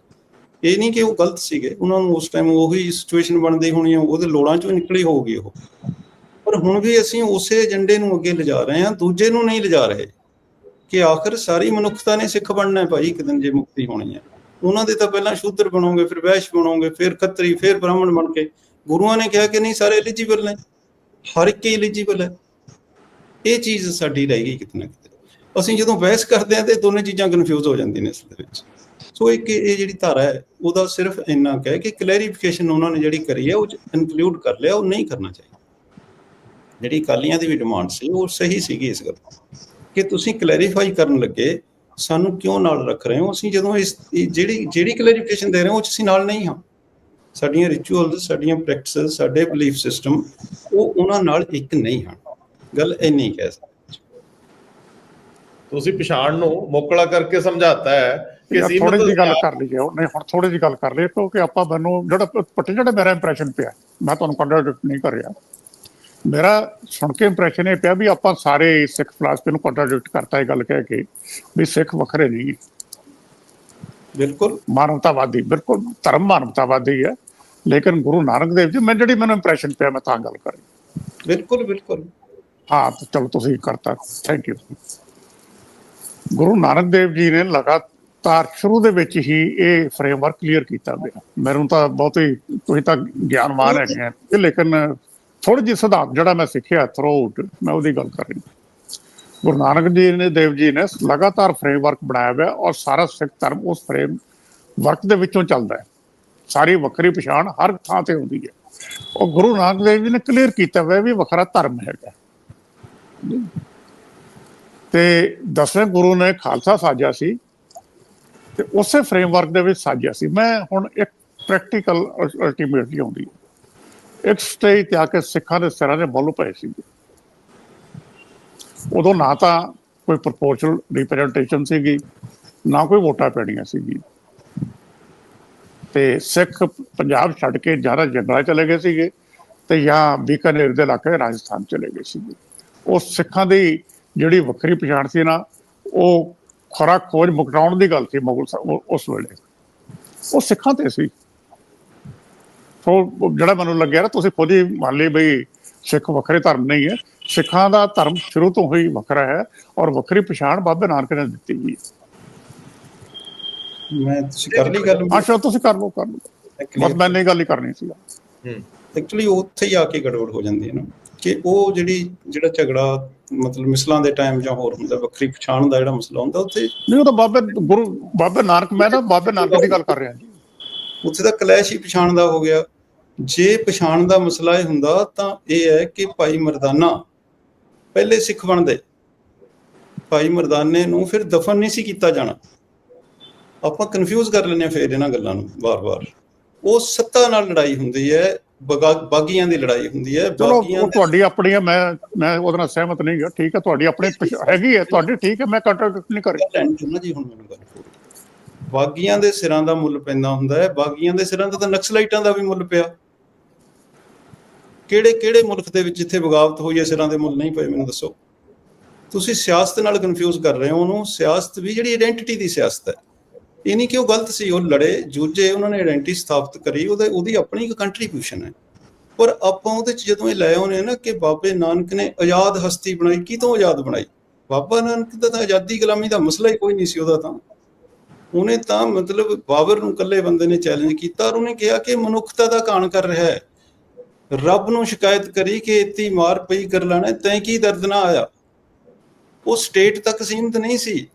D: ਇਹ ਨਹੀਂ ਕਿ ਉਹ ਗਲਤ ਸੀਗੇ। ਉਹਨਾਂ ਨੂੰ ਉਸ ਟਾਈਮ ਉਹੀ ਸਿਚੁਏਸ਼ਨ ਬਣਦੀ ਹੋਣੀ ਉਹਦੇ ਲੋੜਾਂ ਚੋਂ ਨਿਕਲੀ ਹੋਊਗੀ ਉਹ। ਪਰ ਹੁਣ ਵੀ ਅਸੀਂ ਉਸੇ ਏਜੰਡੇ ਨੂੰ ਅੱਗੇ ਲਿਜਾ ਰਹੇ ਹਾਂ, ਦੂਜੇ ਨੂੰ ਨਹੀਂ ਲਿਜਾ ਰਹੇ ਕਿ ਆਖਰ ਸਾਰੀ ਮਨੁੱਖਤਾ ਨੇ ਸਿੱਖ ਬਣਨਾ ਹੈ ਭਾਈ, ਇੱਕ ਦਿਨ ਜੇ ਮੁਕਤੀ ਹੋਣੀ ਹੈ। ਉਹਨਾਂ ਦੇ ਤਾਂ ਪਹਿਲਾਂ ਸ਼ੂਦਰ ਬਣੋਗੇ, ਫਿਰ ਵੈਸ਼ ਬਣੋਗੇ, ਫਿਰ ਖੱਤਰੀ, ਫਿਰ ਬ੍ਰਾਹਮਣ ਬਣ ਕੇ। ਗੁਰੂਆਂ ਨੇ ਕਿਹਾ ਕਿ ਨਹੀਂ, ਸਾਰੇ ਐਲੀਜੀਬਲ ਨੇ। ਹਰ ਇੱਕ ਹੀ ਐਲੀਜੀਬਲ ਹੈ। ਇਹ ਚੀਜ਼ ਸਾਡੀ ਰਹਿ ਗਈ ਕਿਤੇ ਨਾ ਕਿਤੇ। ਅਸੀਂ ਜਦੋਂ ਬਹਿਸ ਕਰਦੇ ਹਾਂ ਤੇ ਦੋਨੇ ਚੀਜ਼ਾਂ ਕਨਫਿਊਜ਼ ਹੋ ਜਾਂਦੀਆਂ ਨੇ ਇਸ ਦੇ ਵਿੱਚ। ਸੋ ਇੱਕ ਇਹ ਜਿਹੜੀ ਧਾਰਾ ਹੈ, ਉਹਦਾ ਸਿਰਫ ਇੰਨਾ ਕਹਿ ਕਿ ਕਲੈਰੀਫਿਕੇਸ਼ਨ ਉਹਨਾਂ ਨੇ ਜਿਹੜੀ ਕਰੀ ਹੈ, ਉਹ ਇਨਕਲੂਡ ਕਰ ਲਿਆ, ਉਹ ਨਹੀਂ ਕਰਨਾ ਚਾਹੀਦਾ। ਜਿਹੜੀ ਅਕਾਲੀਆਂ ਦੀ ਵੀ ਡਿਮਾਂਡ ਸੀ ਉਹ ਸਹੀ ਸੀਗੀ ਇਸ ਗੱਲ ਕਿ ਤੁਸੀਂ ਕਲੈਰੀਫਾਈ ਕਰਨ ਲੱਗੇ ਸਾਨੂੰ ਕਿਉਂ ਨਾਲ ਰੱਖ ਰਹੇ ਹੋ? ਅਸੀਂ ਜਦੋਂ ਇਸ ਜਿਹੜੀ ਜਿਹੜੀ ਕਲੈਰੀਫਿਕੇਸ਼ਨ ਦੇ ਰਹੇ ਹਾਂ ਉਹ ਅਸੀਂ ਨਾਲ ਨਹੀਂ ਹਾਂ। ਸਾਡੀਆਂ ਰਿਚੁਅਲਸ ਸਾਡੀਆਂ ਪ੍ਰੈਕਟਿਸਸ ਸਾਡੇ ਬਲੀਫ ਸਿਸਟਮ ਉਹ ਉਹਨਾਂ ਨਾਲ ਇੱਕ ਨਹੀਂ ਹਨ। ਗੱਲ ਇੰਨੀ ਕਹਿ ਸਕਦੇ
B: ਤੁਸੀਂ ਪਛਾਣ ਨੂੰ ਮੋਕਲਾ ਕਰਕੇ ਸਮਝਾਤਾ ਹੈ ਕਿ
C: ਥੋੜੀ
B: ਸੀਮਤ
C: ਜਿਹੀ ਗੱਲ ਕਰ ਲਈਏ ਨਹੀਂ ਹੁਣ ਥੋੜੀ ਜਿਹੀ ਗੱਲ ਕਰ ਲਈਏ ਕਿਉਂਕਿ ਆਪਾਂ ਮੈਨੂੰ ਜਿਹੜਾ ਪੱਟੀ ਜਿਹੜਾ ਮੇਰਾ ਇੰਪ੍ਰੈਸ਼ਨ ਪਿਆ ਮੈਂ ਤੁਹਾਨੂੰ ਕੰਟਰਡਿਕਟ ਨਹੀਂ ਕਰ ਰਿਹਾ। ਮੇਰਾ ਸੁਣ ਕੇ ਇੰਪ੍ਰੈਸ਼ਨ ਇਹ ਪਿਆ ਵੀ ਆਪਾਂ ਸਾਰੇ ਸਿੱਖ ਫਲਸਫੇ ਨੂੰ ਕੰਟਰਡਿਕਟ ਕਰਤਾ ਇਹ ਗੱਲ ਕਹਿ ਕੇ ਵੀ ਸਿੱਖ ਵੱਖਰੇ ਨਹੀਂ
D: ਬਿਲਕੁਲ।
C: ਮਾਨਵਤਾਵਾਦੀ ਬਿਲਕੁਲ ਧਰਮ ਮਾਨਵਤਾਵਾਦੀ ਹੈ ਲੇਕਿਨ ਗੁਰੂ ਨਾਨਕ ਦੇਵ ਜੀ ਮੈਂ ਜਿਹੜੀ ਮੈਨੂੰ ਇੰਪ੍ਰੈਸ਼ਨ ਪਿਆ ਮੈਂ ਤਾਂ ਗੱਲ ਕਰ। ਰਿਹਾ
D: ਬਿਲਕੁਲ ਬਿਲਕੁਲ।
C: ਹਾਂ ਤਾਂ ਚਲੋ ਤੁਸੀਂ ਕਰਤਾ। ਥੈਂਕ ਯੂ ਗੁਰੂ ਨਾਨਕ ਦੇਵ ਜੀ ਨੇ ਲਗਾਤਾਰ ਸ਼ੁਰੂ ਦੇ ਵਿੱਚ ਹੀ ਇਹ ਫਰੇਮਵਰਕ ਕਲੀਅਰ ਕੀਤਾ ਮੈਨੂੰ ਤਾਂ ਬਹੁਤ ਹੀ ਤੁਸੀਂ ਤਾਂ ਗਿਆਨਵਾਨ ਹੈਗੇ ਲੇਕਿਨ ਥੋੜੀ ਜਿਹੇ ਸਿਧਾਂਤ ਜਿਹੜਾ ਮੈਂ ਸਿੱਖਿਆ ਥਰੂਆਊਟ ਮੈਂ ਉਹਦੀ ਗੱਲ ਕਰ ਰਹੀ। ਗੁਰੂ ਨਾਨਕ ਜੀ ਨੇ, ਦੇਵ ਜੀ ਨੇ ਲਗਾਤਾਰ ਫਰੇਮਵਰਕ ਬਣਾਇਆ ਹੋਇਆ ਔਰ ਸਾਰਾ ਸਿੱਖ ਧਰਮ ਉਸ ਫਰੇਮ ਵਰਕ ਦੇ ਵਿੱਚੋਂ ਚੱਲਦਾ ਹੈ। ਸਾਰੀ ਵੱਖਰੀ ਪਛਾਣ ਹਰ ਥਾਂ ਤੇ ਹੁੰਦੀ ਹੈ। ਉਹ ਗੁਰੂ ਨਾਨਕ ਦੇਵ ਜੀ ਨੇ ਕਲੀਅਰ ਕੀਤਾ ਹੋਇਆ ਵੀ ਵੱਖਰਾ ਧਰਮ ਹੈਗਾ। ਤੇ ਦਸਵੇਂ ਗੁਰੂ ਨੇ ਖਾਲਸਾ ਸਾਜਿਆ ਸੀ ਤੇ ਉਸੇ ਫਰੇਮਵਰਕ ਦੇ ਵਿੱਚ ਸਾਜਿਆ ਸੀ। ਮੈਂ ਹੁਣ ਇੱਕ ਪ੍ਰੈਕਟੀਕਲ ਅਲਟੀਮੇਟਲੀ ਆਉਂਦੀ ਹੈ। ਇੱਕ ਸਟੇਜ ਤੇ ਆ ਕੇ ਸਿੱਖਾਂ ਦੇ ਸਿਰਾਂ ਦੇ ਬੋਲ ਪਏ ਸੀ ਉਦੋਂ ਨਾ ਤਾਂ ਕੋਈ ਪ੍ਰਪੋਰਸ਼ਨਲ ਰਿਪਰੈਜ਼ੈਂਟੇਸ਼ਨ ਸੀਗੀ, ਨਾ ਕੋਈ ਵੋਟਾਂ ਪੈਣੀਆਂ ਸੀਗੀ ਤੇ ਸਿੱਖ ਪੰਜਾਬ ਛੱਡ ਕੇ ਜ਼ਿਆਦਾ ਜੰਗਲਾਂ ਚਲੇ ਗਏ ਸੀਗੇ ਤੇ ਜਾਂ ਬੀਕਾਨੇਰ ਦੇ ਇਲਾਕੇ ਰਾਜਸਥਾਨ ਚਲੇ ਗਏ ਸੀਗੇ। ਉਹ ਸਿੱਖਾਂ ਦੀ ਜਿਹੜੀ ਵੱਖਰੀ ਪਛਾਣ ਸੀ ਨਾ, ਉਹ ਖਰਾ ਖੋਜ ਮੁਕਟਾਉਣ ਦੀ ਗੱਲ ਸੀ ਮੁਗਲ ਉਸ ਵੇਲੇ। ਉਹ ਸਿੱਖਾਂ ਤੇ ਸੀ। ਸੋ ਉਹ ਜਿਹੜਾ ਮੈਨੂੰ ਲੱਗਿਆ ਨਾ ਤੁਸੀਂ ਖੁਦ ਹੀ ਮੰਨ ਲਈ ਬਈ ਸਿੱਖ ਵੱਖਰੇ ਧਰਮ ਨਹੀਂ ਹੈ। ਸਿੱਖਾਂ ਦਾ ਧਰਮ ਸ਼ੁਰੂ ਤੋਂ ਹੀ ਵੱਖਰਾ ਹੈ ਔਰ ਵੱਖਰੀ ਪਛਾਣ ਬਾਬੇ ਨਾਨਕ ਨੇ ਦਿੱਤੀ ਹੋਈ ਹੈ।
D: ਮੈਂ ਤੁਸੀਂ ਕਰ ਲਈ ਗੱਲ
C: ਆਸ਼ਾ ਤੁਸੀਂ ਕਰ ਲਓ ਕਰ ਲਓ। ਬਸ ਮੈਂ ਨਹੀਂ ਗੱਲ ਹੀ ਕਰਨੀ ਸੀ।
D: ਐਕਚੁਅਲੀ ਉੱਥੇ ਹੀ ਆ ਕੇ ਗੜਬੜ ਹੋ ਜਾਂਦੀ ਹੈ ਨਾ। ਕਿ ਉਹ ਜਿਹੜੀ ਜਿਹੜਾ ਝਗੜਾ ਮਤਲਬ ਮਿਸਲਾਂ ਦੇ ਟਾਈਮ ਜਾਂ ਹੋਰ ਹੁੰਦਾ ਵੱਖਰੀ ਪਛਾਣ ਦਾ ਜਿਹੜਾ ਮਸਲਾ ਹੁੰਦਾ ਉੱਥੇ
C: ਨਹੀਂ ਉਹ ਤਾਂ ਬਾਬੇ ਗੁਰੂ ਬਾਬੇ ਨਾਨਕ ਮੈਂ ਤਾਂ ਬਾਬੇ ਨਾਨਕ ਦੀ ਗੱਲ ਕਰ ਰਿਹਾ ਜੀ।
D: ਉੱਥੇ ਤਾਂ ਕਲੈਸ਼ ਹੀ ਪਛਾਣ ਦਾ ਹੋ ਗਿਆ। ਜੇ ਪਛਾਣ ਦਾ ਮਸਲਾ ਇਹ ਹੁੰਦਾ ਤਾਂ ਇਹ ਹੈ ਕਿ ਭਾਈ ਮਰਦਾਨਾ ਪਹਿਲੇ ਸਿੱਖ ਬਣਦੇ। ਭਾਈ ਮਰਦਾਨੇ ਨੂੰ ਫਿਰ ਦਫਨ ਨਹੀਂ ਸੀ ਕੀਤਾ ਜਾਣਾ। ਆਪਾਂ ਕਨਫਿਊਜ਼ ਕਰ ਲੈਂਦੇ ਹਾਂ ਫਿਰ ਇਹਨਾਂ ਗੱਲਾਂ ਨੂੰ ਵਾਰ-ਵਾਰ। ਉਹ ਸੱਤਾ ਨਾਲ ਲੜਾਈ ਹੁੰਦੀ ਹੈ ਬਗਾ- ਬਾਗੀਆਂ ਦੀ ਲੜਾਈ ਹੁੰਦੀ ਹੈ ਬਾਗੀਆਂ
C: ਤੁਹਾਡੀ ਆਪਣੀ ਹੈ ਮੈਂ ਮੈਂ ਉਹਦੇ ਨਾਲ ਸਹਿਮਤ ਨਹੀਂ ਹਾਂ। ਠੀਕ ਹੈ ਤੁਹਾਡੀ ਆਪਣੀ ਹੈਗੀ ਹੈ ਤੁਹਾਡੀ ਠੀਕ ਹੈ ਮੈਂ ਕੰਟਰਡਿਕਟ ਨਹੀਂ ਕਰ ਰਿਹਾ
D: ਜੀ ਹੁਣ ਮੈਨੂੰ ਗੱਲ ਬਾਗੀਆਂ ਦੇ ਸਿਰਾਂ ਦਾ ਮੁੱਲ ਪੈਂਦਾ ਹੁੰਦਾ ਹੈ ਬਾਗੀਆਂ ਦੇ ਸਿਰਾਂ ਦਾ ਤਾਂ ਨਕਸਲਾਈਟਾਂ ਦਾ ਵੀ ਮੁੱਲ ਪਿਆ। ਕਿਹੜੇ ਕਿਹੜੇ ਮੁਲਕ ਦੇ ਵਿੱਚ ਜਿੱਥੇ ਬਗਾਵਤ ਹੋਈ ਹੈ ਸਿਰਾਂ ਦੇ ਮੁੱਲ ਨਹੀਂ ਪਏ, ਮੈਨੂੰ ਦੱਸੋ। ਤੁਸੀਂ ਸਿਆਸਤ ਨਾਲ ਕਨਫਿਊਜ਼ ਕਰ ਰਹੇ ਹੋ ਉਹਨੂੰ। ਸਿਆਸਤ ਵੀ ਜਿਹੜੀ ਆਇਡੈਂਟੀਟੀ ਦੀ ਸਿਆਸਤ ਹੈ। ਇਹ ਨਹੀਂ ਕਿ ਉਹ ਗਲਤ ਸੀ, ਉਹ ਲੜੇ, ਜੂਝੇ, ਉਹਨਾਂ ਨੇ ਆਇਡੈਂਟੀ ਸਥਾਪਿਤ ਕਰੀ, ਉਹਦੇ, ਉਹਦੀ ਆਪਣੀ ਇੱਕ ਕੰਟਰੀਬਿਊਸ਼ਨ ਹੈ। ਪਰ ਆਪਾਂ ਉਹਦੇ ਚ ਜਦੋਂ ਇਹ ਲੈ ਆਉਨੇ ਨਾ ਕਿ ਬਾਬੇ ਨਾਨਕ ਨੇ ਆਜ਼ਾਦ ਹਸਤੀ ਬਣਾਈ, ਕਿਤੋਂ ਆਜ਼ਾਦ ਬਣਾਈ? ਬਾਬਾ ਨਾਨਕ ਦਾ ਤਾਂ ਆਜ਼ਾਦੀ ਗੁਲਾਮੀ ਦਾ ਮਸਲਾ ਹੀ ਕੋਈ ਨਹੀਂ ਸੀ ਉਹਦਾ ਤਾਂ। ਉਹਨੇ ਤਾਂ ਮਤਲਬ ਬਾਬਰ ਨੂੰ ਇਕੱਲੇ ਬੰਦੇ ਨੇ ਚੈਲੰਜ ਕੀਤਾ ਔਰ ਉਹਨੇ ਕਿਹਾ ਕਿ ਮਨੁੱਖਤਾ ਦਾ ਕਾਣ ਕਰ ਰਿਹਾ ਹੈ। ਰੱਬ ਨੂੰ ਸ਼ਿਕਾਇਤ ਕਰੀ ਕਿ ਇਤੀ ਮਾਰ ਪਈ ਕਰ ਲੈਣਾ, ਤੈਂ ਕੀ ਦਰਦ ਨਾ ਆਇਆ? ਉਹ ਸਟੇਟ ਤੱਕ ਸੀਮਤ ਨਹੀਂ ਸੀ।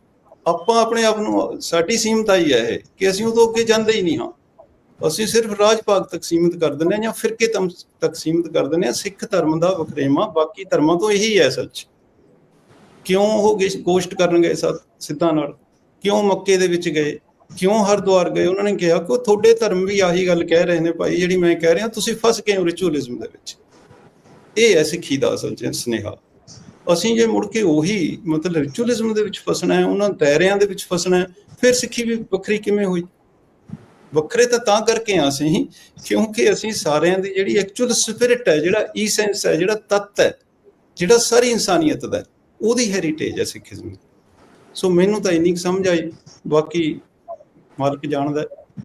D: ਆਪਾਂ ਆਪਣੇ ਆਪ ਨੂੰ, ਸਾਡੀ ਸੀਮਤ ਆਈ ਹੈ ਇਹ, ਕਿ ਅਸੀਂ ਉਹ ਤੋਂ ਅੱਗੇ ਜਾਂਦੇ ਹੀ ਨਹੀਂ ਹਾਂ। ਅਸੀਂ ਸਿਰਫ ਰਾਜ ਭਾਗ ਤੱਕ ਸੀਮਿਤ ਕਰ ਦਿੰਦੇ ਹਾਂ ਜਾਂ ਫਿਰਕੇ ਤੱਕ ਸੀਮਿਤ ਕਰ ਦਿੰਦੇ ਹਾਂ। ਸਿੱਖ ਧਰਮ ਦਾ ਵਖਰੇਵਾ, ਬਾਕੀ ਧਰਮਾਂ ਤੋਂ ਇਹੀ ਹੈ ਸੱਚ ਕਿਉਂ ਉਹ ਗੋਸ਼ਟ ਕਰਨ ਗਏ ਸਿੱਧਾਂ ਨਾਲ? ਕਿਉਂ ਮੱਕੇ ਦੇ ਵਿੱਚ ਗਏ? ਕਿਉਂ ਹਰਦੁਆਰ ਗਏ? ਉਹਨਾਂ ਨੇ ਕਿਹਾ ਕਿ ਉਹ ਤੁਹਾਡੇ ਧਰਮ ਵੀ ਆਹੀ ਗੱਲ ਕਹਿ ਰਹੇ ਨੇ ਭਾਈ, ਜਿਹੜੀ ਮੈਂ ਕਹਿ ਰਿਹਾ, ਤੁਸੀਂ ਫਸ ਗਏ ਹੋ ਰਿਚੁਅਲਿਜ਼ਮ ਦੇ ਵਿੱਚ। ਇਹ ਹੈ ਸਿੱਖੀ ਦਾ ਅਸਲ 'ਚ ਸਨੇਹਾ। ਅਸੀਂ ਜੇ ਮੁੜ ਕੇ ਉਹੀ ਮਤਲਬ ਰਿਚੁਅਲਿਜ਼ਮ ਦੇ ਵਿੱਚ ਫਸਣਾ ਹੈ, ਉਹਨਾਂ ਦਾਇਰਿਆਂ ਦੇ ਵਿੱਚ ਫਸਣਾ ਹੈ, ਫਿਰ ਸਿੱਖੀ ਵੀ ਵੱਖਰੀ ਕਿਵੇਂ ਹੋਈ? ਵੱਖਰੇ ਤਾਂ ਤਾਂ ਕਰਕੇ ਆ ਅਸੀਂ, ਕਿਉਂਕਿ ਅਸੀਂ ਸਾਰਿਆਂ ਦੀ ਜਿਹੜੀ ਐਕਚੁਅਲ ਸਪਿਰਿਟ ਹੈ, ਜਿਹੜਾ ਈਸੈਂਸ ਹੈ, ਜਿਹੜਾ ਤੱਤ ਹੈ, ਜਿਹੜਾ ਸਾਰੀ ਇਨਸਾਨੀਅਤ ਦਾ ਉਹਦੀ ਹੈਰੀਟੇਜ ਹੈ ਸਿੱਖੀਜ਼ਮ ਦੀ। ਸੋ ਮੈਨੂੰ ਤਾਂ ਇੰਨੀ ਕੁ ਸਮਝ ਆਈ। ਬਾਕੀ ਮਾਲਕ ਜਾਣਦਾ ਹੈ।